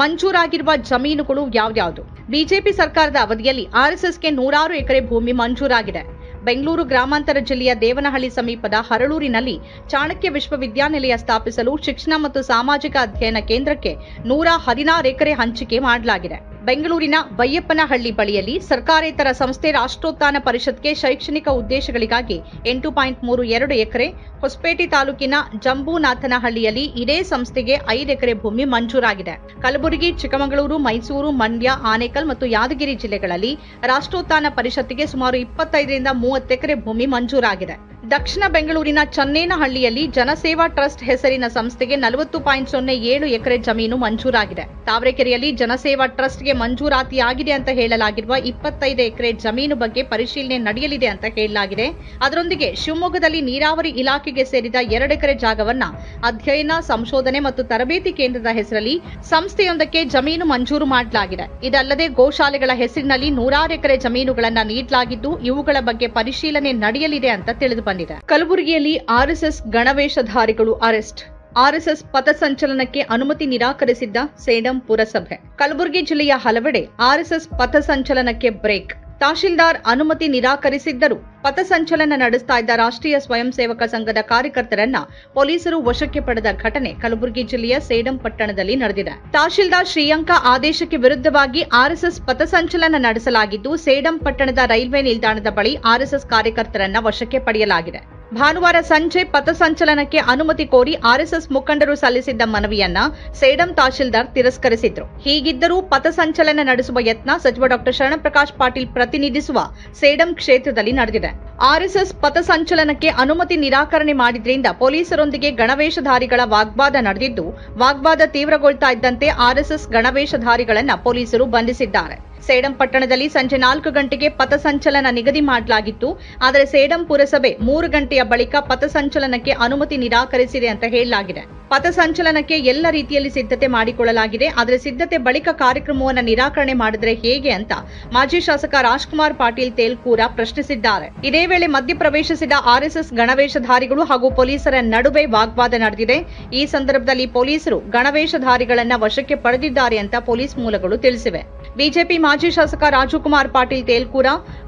ಮಂಜೂರಾಗಿರುವ ಜಮೀನುಗಳು ಯಾವ್ಯಾವುದು? ಬಿಜೆಪಿ ಸರ್ಕಾರದ ಅವಧಿಯಲ್ಲಿ ಆರ್ಎಸ್ಎಸ್ಗೆ ನೂರಾರು ಎಕರೆ ಭೂಮಿ ಮಂಜೂರಾಗಿದೆ. ಬೆಂಗಳೂರು ಗ್ರಾಮಾಂತರ ಜಿಲ್ಲೆಯ ದೇವನಹಳ್ಳಿ ಸಮೀಪದ ಹರಳೂರಿನಲ್ಲಿ ಚಾಣಕ್ಯ ವಿಶ್ವವಿದ್ಯಾನಿಲಯ ಸ್ಥಾಪಿಸಲು ಶಿಕ್ಷಣ ಮತ್ತು ಸಾಮಾಜಿಕ ಅಧ್ಯಯನ ಕೇಂದ್ರಕ್ಕೆ ನೂರ ಹದಿನಾರು ಎಕರೆ ಹಂಚಿಕೆ ಮಾಡಲಾಗಿದೆ. ಬೆಂಗಳೂರಿನ ಬೈಯಪ್ಪನಹಳ್ಳಿ ಬಳಿಯಲ್ಲಿ ಸರ್ಕಾರೇತರ ಸಂಸ್ಥೆ ರಾಷ್ಟ್ರೋತ್ಥಾನ ಪರಿಷತ್ಗೆ ಶೈಕ್ಷಣಿಕ ಉದ್ದೇಶಗಳಿಗಾಗಿ ಎಂಟು ಪಾಯಿಂಟ್ ಮೂರು ಎರಡು ಎಕರೆ ಹೊಸಪೇಟೆ ತಾಲೂಕಿನ ಜಂಬೂನಾಥನಹಳ್ಳಿಯಲ್ಲಿ ಇದೇ ಸಂಸ್ಥೆಗೆ ಐದು ಎಕರೆ ಭೂಮಿ ಮಂಜೂರಾಗಿದೆ. ಕಲಬುರಗಿ, ಚಿಕ್ಕಮಗಳೂರು, ಮೈಸೂರು, ಮಂಡ್ಯ, ಆನೇಕಲ್ ಮತ್ತು ಯಾದಗಿರಿ ಜಿಲ್ಲೆಗಳಲ್ಲಿ ರಾಷ್ಟ್ರೋತ್ಥಾನ ಪರಿಷತ್ತಿಗೆ ಸುಮಾರು ಇಪ್ಪತ್ತೈದರಿಂದ ಮೂವತ್ತು ಎಕರೆ ಭೂಮಿ ಮಂಜೂರಾಗಿದೆ. ದಕ್ಷಿಣ ಬೆಂಗಳೂರಿನ ಚನ್ನೇನಹಳ್ಳಿಯಲ್ಲಿ ಜನಸೇವಾ ಟ್ರಸ್ಟ್ ಹೆಸರಿನ ಸಂಸ್ಥೆಗೆ ನಲವತ್ತು ಪಾಯಿಂಟ್ ಸೊನ್ನೆ ಏಳು ಎಕರೆ ಜಮೀನು ಮಂಜೂರಾಗಿದೆ. ತಾವರೆಕೆರೆಯಲ್ಲಿ ಜನಸೇವಾ ಟ್ರಸ್ಟ್ಗೆ ಮಂಜೂರಾತಿಯಾಗಿದೆ ಅಂತ ಹೇಳಲಾಗಿರುವ ಇಪ್ಪತ್ತೈದು ಎಕರೆ ಜಮೀನು ಬಗ್ಗೆ ಪರಿಶೀಲನೆ ನಡೆಯಲಿದೆ ಅಂತ ಹೇಳಲಾಗಿದೆ ಅದರೊಂದಿಗೆ ಶಿವಮೊಗ್ಗದಲ್ಲಿ ನೀರಾವರಿ ಇಲಾಖೆಗೆ ಸೇರಿದ ಎರಡು ಎಕರೆ ಜಾಗವನ್ನ ಅಧ್ಯಯನ, ಸಂಶೋಧನೆ ಮತ್ತು ತರಬೇತಿ ಕೇಂದ್ರದ ಹೆಸರಲ್ಲಿ ಸಂಸ್ಥೆಯೊಂದಕ್ಕೆ ಜಮೀನು ಮಂಜೂರು ಮಾಡಲಾಗಿದೆ. ಇದಲ್ಲದೆ ಗೋಶಾಲೆಗಳ ಹೆಸರಿನಲ್ಲಿ ನೂರಾರು ಎಕರೆ ಜಮೀನುಗಳನ್ನು ನೀಡಲಾಗಿದ್ದು ಇವುಗಳ ಬಗ್ಗೆ ಪರಿಶೀಲನೆ ನಡೆಯಲಿದೆ ಅಂತ ತಿಳಿದು ಬಂದಿದೆ ಕಲಬುರಗಿಯಲ್ಲಿ ಆರ್ಎಸ್ಎಸ್ ಗಣವೇಷಧಾರಿಗಳು ಅರೆಸ್ಟ್. ಆರ್ಎಸ್ಎಸ್ ಪಥಸಂಚಲನಕ್ಕೆ ಅನುಮತಿ ನಿರಾಕರಿಸಿದ್ದ ಸೇಡಂ ಪುರಸಭೆ. ಕಲಬುರಗಿ ಜಿಲ್ಲೆಯ ಹಲವೆಡೆ ಆರ್ಎಸ್ಎಸ್ ಪಥಸಂಚಲನಕ್ಕೆ ಬ್ರೇಕ್. ತಹಶೀಲ್ದಾರ್ ಅನುಮತಿ ನಿರಾಕರಿಸಿದ್ದರು. ಪಥಸಂಚಲನ ನಡೆಸ್ತಾ ಇದ್ದ ರಾಷ್ಟ್ರೀಯ ಸ್ವಯಂ ಸೇವಕ ಸಂಘದ ಕಾರ್ಯಕರ್ತರನ್ನ ಪೊಲೀಸರು ವಶಕ್ಕೆ ಪಡೆದ ಘಟನೆ ಕಲಬುರಗಿ ಜಿಲ್ಲೆಯ ಸೇಡಂ ಪಟ್ಟಣದಲ್ಲಿ ನಡೆದಿದೆ. ತಹಶೀಲ್ದಾರ್ ಶ್ರೀಯಂಕ ಆದೇಶಕ್ಕೆ ವಿರುದ್ಧವಾಗಿ ಆರ್ಎಸ್ಎಸ್ ಪಥಸಂಚಲನ ನಡೆಸಲಾಗಿದ್ದು, ಸೇಡಂ ಪಟ್ಟಣದ ರೈಲ್ವೆ ನಿಲ್ದಾಣದ ಬಳಿ ಆರ್ಎಸ್ಎಸ್ ಕಾರ್ಯಕರ್ತರನ್ನ ವಶಕ್ಕೆ ಪಡೆಯಲಾಗಿದೆ. ಭಾನುವಾರ ಸಂಜೆ ಪಥಸಂಚಲನಕ್ಕೆ ಅನುಮತಿ ಕೋರಿ ಆರ್ಎಸ್ಎಸ್ ಮುಖಂಡರು ಸಲ್ಲಿಸಿದ್ದ ಮನವಿಯನ್ನ ಸೇಡಂ ತಹಶೀಲ್ದಾರ್ ತಿರಸ್ಕರಿಸಿದ್ರು. ಹೀಗಿದ್ದರೂ ಪಥಸಂಚಲನ ನಡೆಸುವ ಯತ್ನ ಸಚಿವ ಡಾಕ್ಟರ್ ಶರಣಪ್ರಕಾಶ್ ಪಾಟೀಲ್ ಪ್ರತಿನಿಧಿಸುವ ಸೇಡಂ ಕ್ಷೇತ್ರದಲ್ಲಿ ನಡೆದಿದೆ. ಆರ್ಎಸ್ಎಸ್ ಪಥಸಂಚಲನಕ್ಕೆ ಅನುಮತಿ ನಿರಾಕರಣೆ ಮಾಡಿದ್ರಿಂದ ಪೊಲೀಸರೊಂದಿಗೆ ಗಣವೇಷಧಾರಿಗಳ ವಾಗ್ವಾದ ನಡೆದಿದ್ದು, ವಾಗ್ವಾದ ತೀವ್ರಗೊಳ್ತಾ ಇದ್ದಂತೆ ಆರ್ಎಸ್ಎಸ್ ಗಣವೇಷಧಾರಿಗಳನ್ನ ಪೊಲೀಸರು ಬಂಧಿಸಿದ್ದಾರೆ. ಸೇಡಂ ಪಟ್ಟಣದಲ್ಲಿ ಸಂಜೆ ನಾಲ್ಕು ಗಂಟೆಗೆ ಪಥಸಂಚಲನ ನಿಗದಿ ಮಾಡಲಾಗಿತ್ತು. ಆದರೆ ಸೇಡಂ ಪುರಸಭೆ ಮೂರು ಗಂಟೆಯ ಬಳಿಕ ಪಥಸಂಚಲನಕ್ಕೆ ಅನುಮತಿ ನಿರಾಕರಿಸಿದೆ ಅಂತ ಹೇಳಲಾಗಿದೆ. ಪಥಸಂಚಲನಕ್ಕೆ ಎಲ್ಲ ರೀತಿಯಲ್ಲಿ ಸಿದ್ಧತೆ ಮಾಡಿಕೊಳ್ಳಲಾಗಿದೆ. ಆದರೆ ಸಿದ್ಧತೆ ಬಳಿಕ ಕಾರ್ಯಕ್ರಮವನ್ನು ನಿರಾಕರಣೆ ಮಾಡಿದ್ರೆ ಹೇಗೆ ಅಂತ ಮಾಜಿ ಶಾಸಕ ರಾಜ್ಕುಮಾರ್ ಪಾಟೀಲ್ ತೇಲ್ಕೂರ ಪ್ರಶ್ನಿಸಿದ್ದಾರೆ. ಇದೇ ವೇಳೆ ಮಧ್ಯಪ್ರವೇಶಿಸಿದ ಆರ್ಎಸ್ಎಸ್ ಗಣವೇಷಧಾರಿಗಳು ಹಾಗೂ ಪೊಲೀಸರ ನಡುವೆ ವಾಗ್ವಾದ ನಡೆದಿದೆ. ಈ ಸಂದರ್ಭದಲ್ಲಿ ಪೊಲೀಸರು ಗಣವೇಷಧಾರಿಗಳನ್ನ ವಶಕ್ಕೆ ಪಡೆದಿದ್ದಾರೆ ಅಂತ ಪೊಲೀಸ್ ಮೂಲಗಳು ತಿಳಿಸಿವೆ. ಬಿಜೆಪಿ ಮಾಜಿ ಶಾಸಕ ರಾಜುಕುಮಾರ್ ಪಾಟೀಲ್ ತೇಲ್ಕೂರ,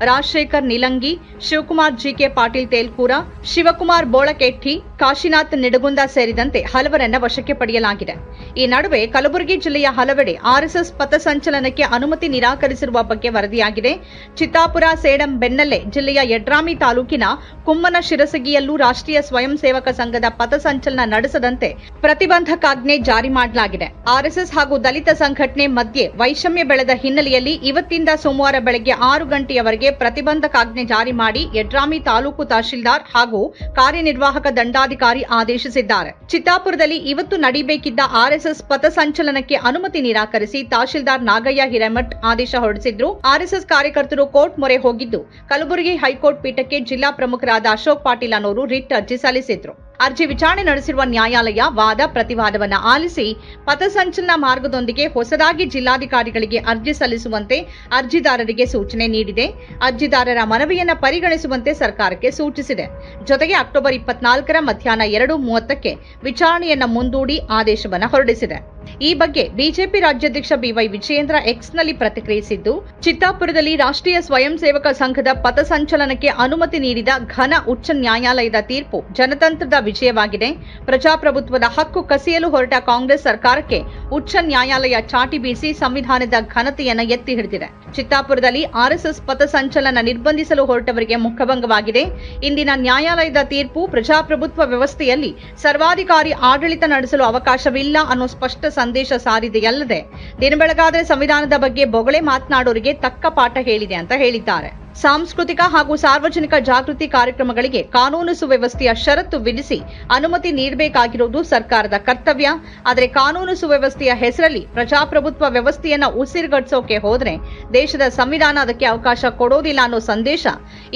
ರಾಜಶೇಖರ್ ನಿಲಂಗಿ, ಶಿವಕುಮಾರ್ ಜಿಕೆ ಪಾಟೀಲ್ ತೇಲ್ಕೂರ, ಶಿವಕುಮಾರ್ ಬೋಳಕೆಟ್ಟಿ, ಕಾಶಿನಾಥ್ ನಿಡಗುಂದ ಸೇರಿದಂತೆ ಹಲವರನ್ನ ವಶಕ್ಕೆ ಪಡೆಯಲಾಗಿದೆ. ಈ ನಡುವೆ ಕಲಬುರಗಿ ಜಿಲ್ಲೆಯ ಹಲವೆಡೆ ಆರ್ಎಸ್ಎಸ್ ಪಥಸಂಚಲನಕ್ಕೆ ಅನುಮತಿ ನಿರಾಕರಿಸಿರುವ ಬಗ್ಗೆ ವರದಿಯಾಗಿದೆ. ಚಿತ್ತಾಪುರ, ಸೇಡಂ, ಬೆನ್ನಲ್ಲೇ ಜಿಲ್ಲೆಯ ಯಡ್ರಾಮಿ ತಾಲೂಕಿನ ಕುಮ್ಮನ ಶಿರಸಗಿಯಲ್ಲೂ ರಾಷ್ಟ್ರೀಯ ಸ್ವಯಂ ಸೇವಕ ಸಂಘದ ಪಥಸಂಚಲನ ನಡೆಸದಂತೆ ಪ್ರತಿಬಂಧಕಾಜ್ಞೆ ಜಾರಿ ಮಾಡಲಾಗಿದೆ. ಆರ್ಎಸ್ಎಸ್ ಹಾಗೂ ದಲಿತ ಸಂಘಟನೆ ಮಧ್ಯೆ ವೈಷಮ್ಯ ಬೆಳೆದ ಹಿನ್ನೆಲೆಯಲ್ಲಿ ಇವತ್ತಿಂದ ಸೋಮವಾರ ಬೆಳಗ್ಗೆ ಆರು ಗಂಟೆಯವರೆಗೆ ಪ್ರತಿಬಂಧಕಾಜ್ಞೆ ಜಾರಿ ಮಾಡಿ ಯಡ್ರಾಮಿ ತಾಲೂಕು ತಹಶೀಲ್ದಾರ್ ಹಾಗೂ ಕಾರ್ಯನಿರ್ವಾಹಕ ದಂಡಾಧಿಕಾರಿ ಆದೇಶಿಸಿದ್ದಾರೆ. ಚಿತ್ತಾಪುರದಲ್ಲಿ ಇವತ್ತು ನಡೀಬೇಕಿದ್ದ ಆರ್ಎಸ್ಎಸ್ ಪಥಸಂಚಲನಕ್ಕೆ ಅನುಮತಿ ನಿರಾಕರಿಸಿ ತಹಶೀಲ್ದಾರ್ ನಾಗಯ್ಯ ಹಿರೇಮಠ್ ಆದೇಶ ಹೊರಡಿಸಿದ್ರು. ಆರ್ಎಸ್ಎಸ್ ಕಾರ್ಯಕರ್ತರು ಕೋರ್ಟ್ ಮೊರೆ ಹೋಗಿದ್ದು. ಕಲಬುರಗಿ ಹೈಕೋರ್ಟ್ ಪೀಠಕ್ಕೆ ಜಿಲ್ಲಾ ಪ್ರಮುಖರಾದ ಅಶೋಕ್ ಪಾಟೀಲ್ ಅನ್ನೋರು ರಿಟ್ ಅರ್ಜಿ ಸಲ್ಲಿಸಿದ್ರು. ಅರ್ಜಿ ವಿಚಾರಣೆ ನಡೆಸಿರುವ ನ್ಯಾಯಾಲಯ ವಾದ ಪ್ರತಿವಾದವನ್ನ ಆಲಿಸಿ ಪಥಸಂಚಲನ ಮಾರ್ಗದೊಂದಿಗೆ ಹೊಸದಾಗಿ ಜಿಲ್ಲಾಧಿಕಾರಿಗಳಿಗೆ ಅರ್ಜಿ ಸಲ್ಲಿಸುವಂತೆ ಅರ್ಜಿದಾರರಿಗೆ ಸೂಚನೆ ನೀಡಿದೆ. ಅರ್ಜಿದಾರರ ಮನವಿಯನ್ನ ಪರಿಗಣಿಸುವಂತೆ ಸರ್ಕಾರಕ್ಕೆ ಸೂಚಿಸಿದೆ. ಜೊತೆಗೆ ಅಕ್ಟೋಬರ್ ಇಪ್ಪತ್ನಾಲ್ಕರ ಮಧ್ಯಾಹ್ನ ಎರಡು ಮೂವತ್ತಕ್ಕೆ ವಿಚಾರಣೆಯನ್ನ ಮುಂದೂಡಿ ಆದೇಶವನ್ನ ಹೊರಡಿಸಿದೆ. ಈ ಬಗ್ಗೆ ಬಿಜೆಪಿ ರಾಜ್ಯಾಧ್ಯಕ್ಷ ಬಿವೈ ವಿಜಯೇಂದ್ರ ಎಕ್ಸ್ನಲ್ಲಿ ಪ್ರತಿಕ್ರಿಯಿಸಿದ್ದು, ಚಿತ್ತಾಪುರದಲ್ಲಿ ರಾಷ್ಟ್ರೀಯ ಸ್ವಯಂ ಸೇವಕ ಸಂಘದ ಪಥಸಂಚಲನಕ್ಕೆ ಅನುಮತಿ ನೀಡಿದ ಘನ ಉಚ್ಚ ನ್ಯಾಯಾಲಯದ ತೀರ್ಪು ಜನತಂತ್ರದ ವಿಜಯವಾಗಿದೆ. ಪ್ರಜಾಪ್ರಭುತ್ವದ ಹಕ್ಕು ಕಸಿಯಲು ಹೊರಟ ಕಾಂಗ್ರೆಸ್ ಸರ್ಕಾರಕ್ಕೆ ಉಚ್ಚ ನ್ಯಾಯಾಲಯ ಚಾಟಿ ಬೀಸಿ ಸಂವಿಧಾನದ ಘನತೆಯನ್ನು ಎತ್ತಿ ಹಿಡಿದಿದೆ. ಚಿತ್ತಾಪುರದಲ್ಲಿ ಆರ್ಎಸ್ಎಸ್ ಪಥಸಂಚಲನ ನಿರ್ಬಂಧಿಸಲು ಹೊರಟವರಿಗೆ ಮುಖಭಂಗವಾಗಿದೆ. ಇಂದಿನ ನ್ಯಾಯಾಲಯದ ತೀರ್ಪು ಪ್ರಜಾಪ್ರಭುತ್ವ ವ್ಯವಸ್ಥೆಯಲ್ಲಿ ಸರ್ವಾಧಿಕಾರಿ ಆಡಳಿತ ನಡೆಸಲು ಅವಕಾಶವಿಲ್ಲ ಅನ್ನೋ ಸ್ಪಷ್ಟ ಸಂದೇಶ ಸಾರಿದೆಯಲ್ಲದೆ ದಿನಬೆಳಗಾದರೆ ಸಂವಿಧಾನದ ಬಗ್ಗೆ ಬೊಗಳೆ ಮಾತನಾಡೋರಿಗೆ ತಕ್ಕ ಪಾಠ ಹೇಳಿದೆ ಅಂತ ಹೇಳಿದ್ದಾರೆ. ಸಾಂಸ್ಕೃತಿಕ ಹಾಗೂ ಸಾರ್ವಜನಿಕ ಜಾಗೃತಿ ಕಾರ್ಯಕ್ರಮಗಳಿಗೆ ಕಾನೂನು ಸುವ್ಯವಸ್ಥೆಯ ಷರತ್ತು ವಿಧಿಸಿ ಅನುಮತಿ ನೀಡಬೇಕಾಗಿರುವುದು ಸರ್ಕಾರದ ಕರ್ತವ್ಯ. ಆದರೆ ಕಾನೂನು ಸುವ್ಯವಸ್ಥೆಯ ಹೆಸರಲ್ಲಿ ಪ್ರಜಾಪ್ರಭುತ್ವ ವ್ಯವಸ್ಥೆಯನ್ನ ಉಸಿರುಗಟ್ಟಿಸೋಕೆ ಹೋದರೆ ದೇಶದ ಸಂವಿಧಾನ ಅದಕ್ಕೆ ಅವಕಾಶ ಕೊಡೋದಿಲ್ಲ ಅನ್ನೋ ಸಂದೇಶ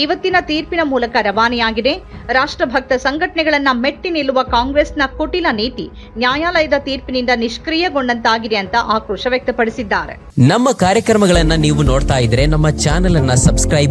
ಇವತ್ತಿನ ತೀರ್ಪಿನ ಮೂಲಕ ರವಾನೆಯಾಗಿದೆ. ರಾಷ್ಟ್ರಭಕ್ತ ಸಂಘಟನೆಗಳನ್ನ ಮೆಟ್ಟಿ ನಿಲ್ಲುವ ಕಾಂಗ್ರೆಸ್ನ ಕುಟಿಲ ನೀತಿ ನ್ಯಾಯಾಲಯದ ತೀರ್ಪಿನಿಂದ ನಿಷ್ಕ್ರಿಯಗೊಂಡಂತಾಗಿದೆ ಅಂತ ಆಕ್ರೋಶ ವ್ಯಕ್ತಪಡಿಸಿದ್ದಾರೆ. ನಮ್ಮ ಕಾರ್ಯಕ್ರಮಗಳನ್ನ ನೀವು ನೋಡ್ತಾ ಇದ್ರೆ ನಮ್ಮ ಚಾನೆಲ್ ಅನ್ನ ಸಬ್ಸ್ಕ್ರೈಬ್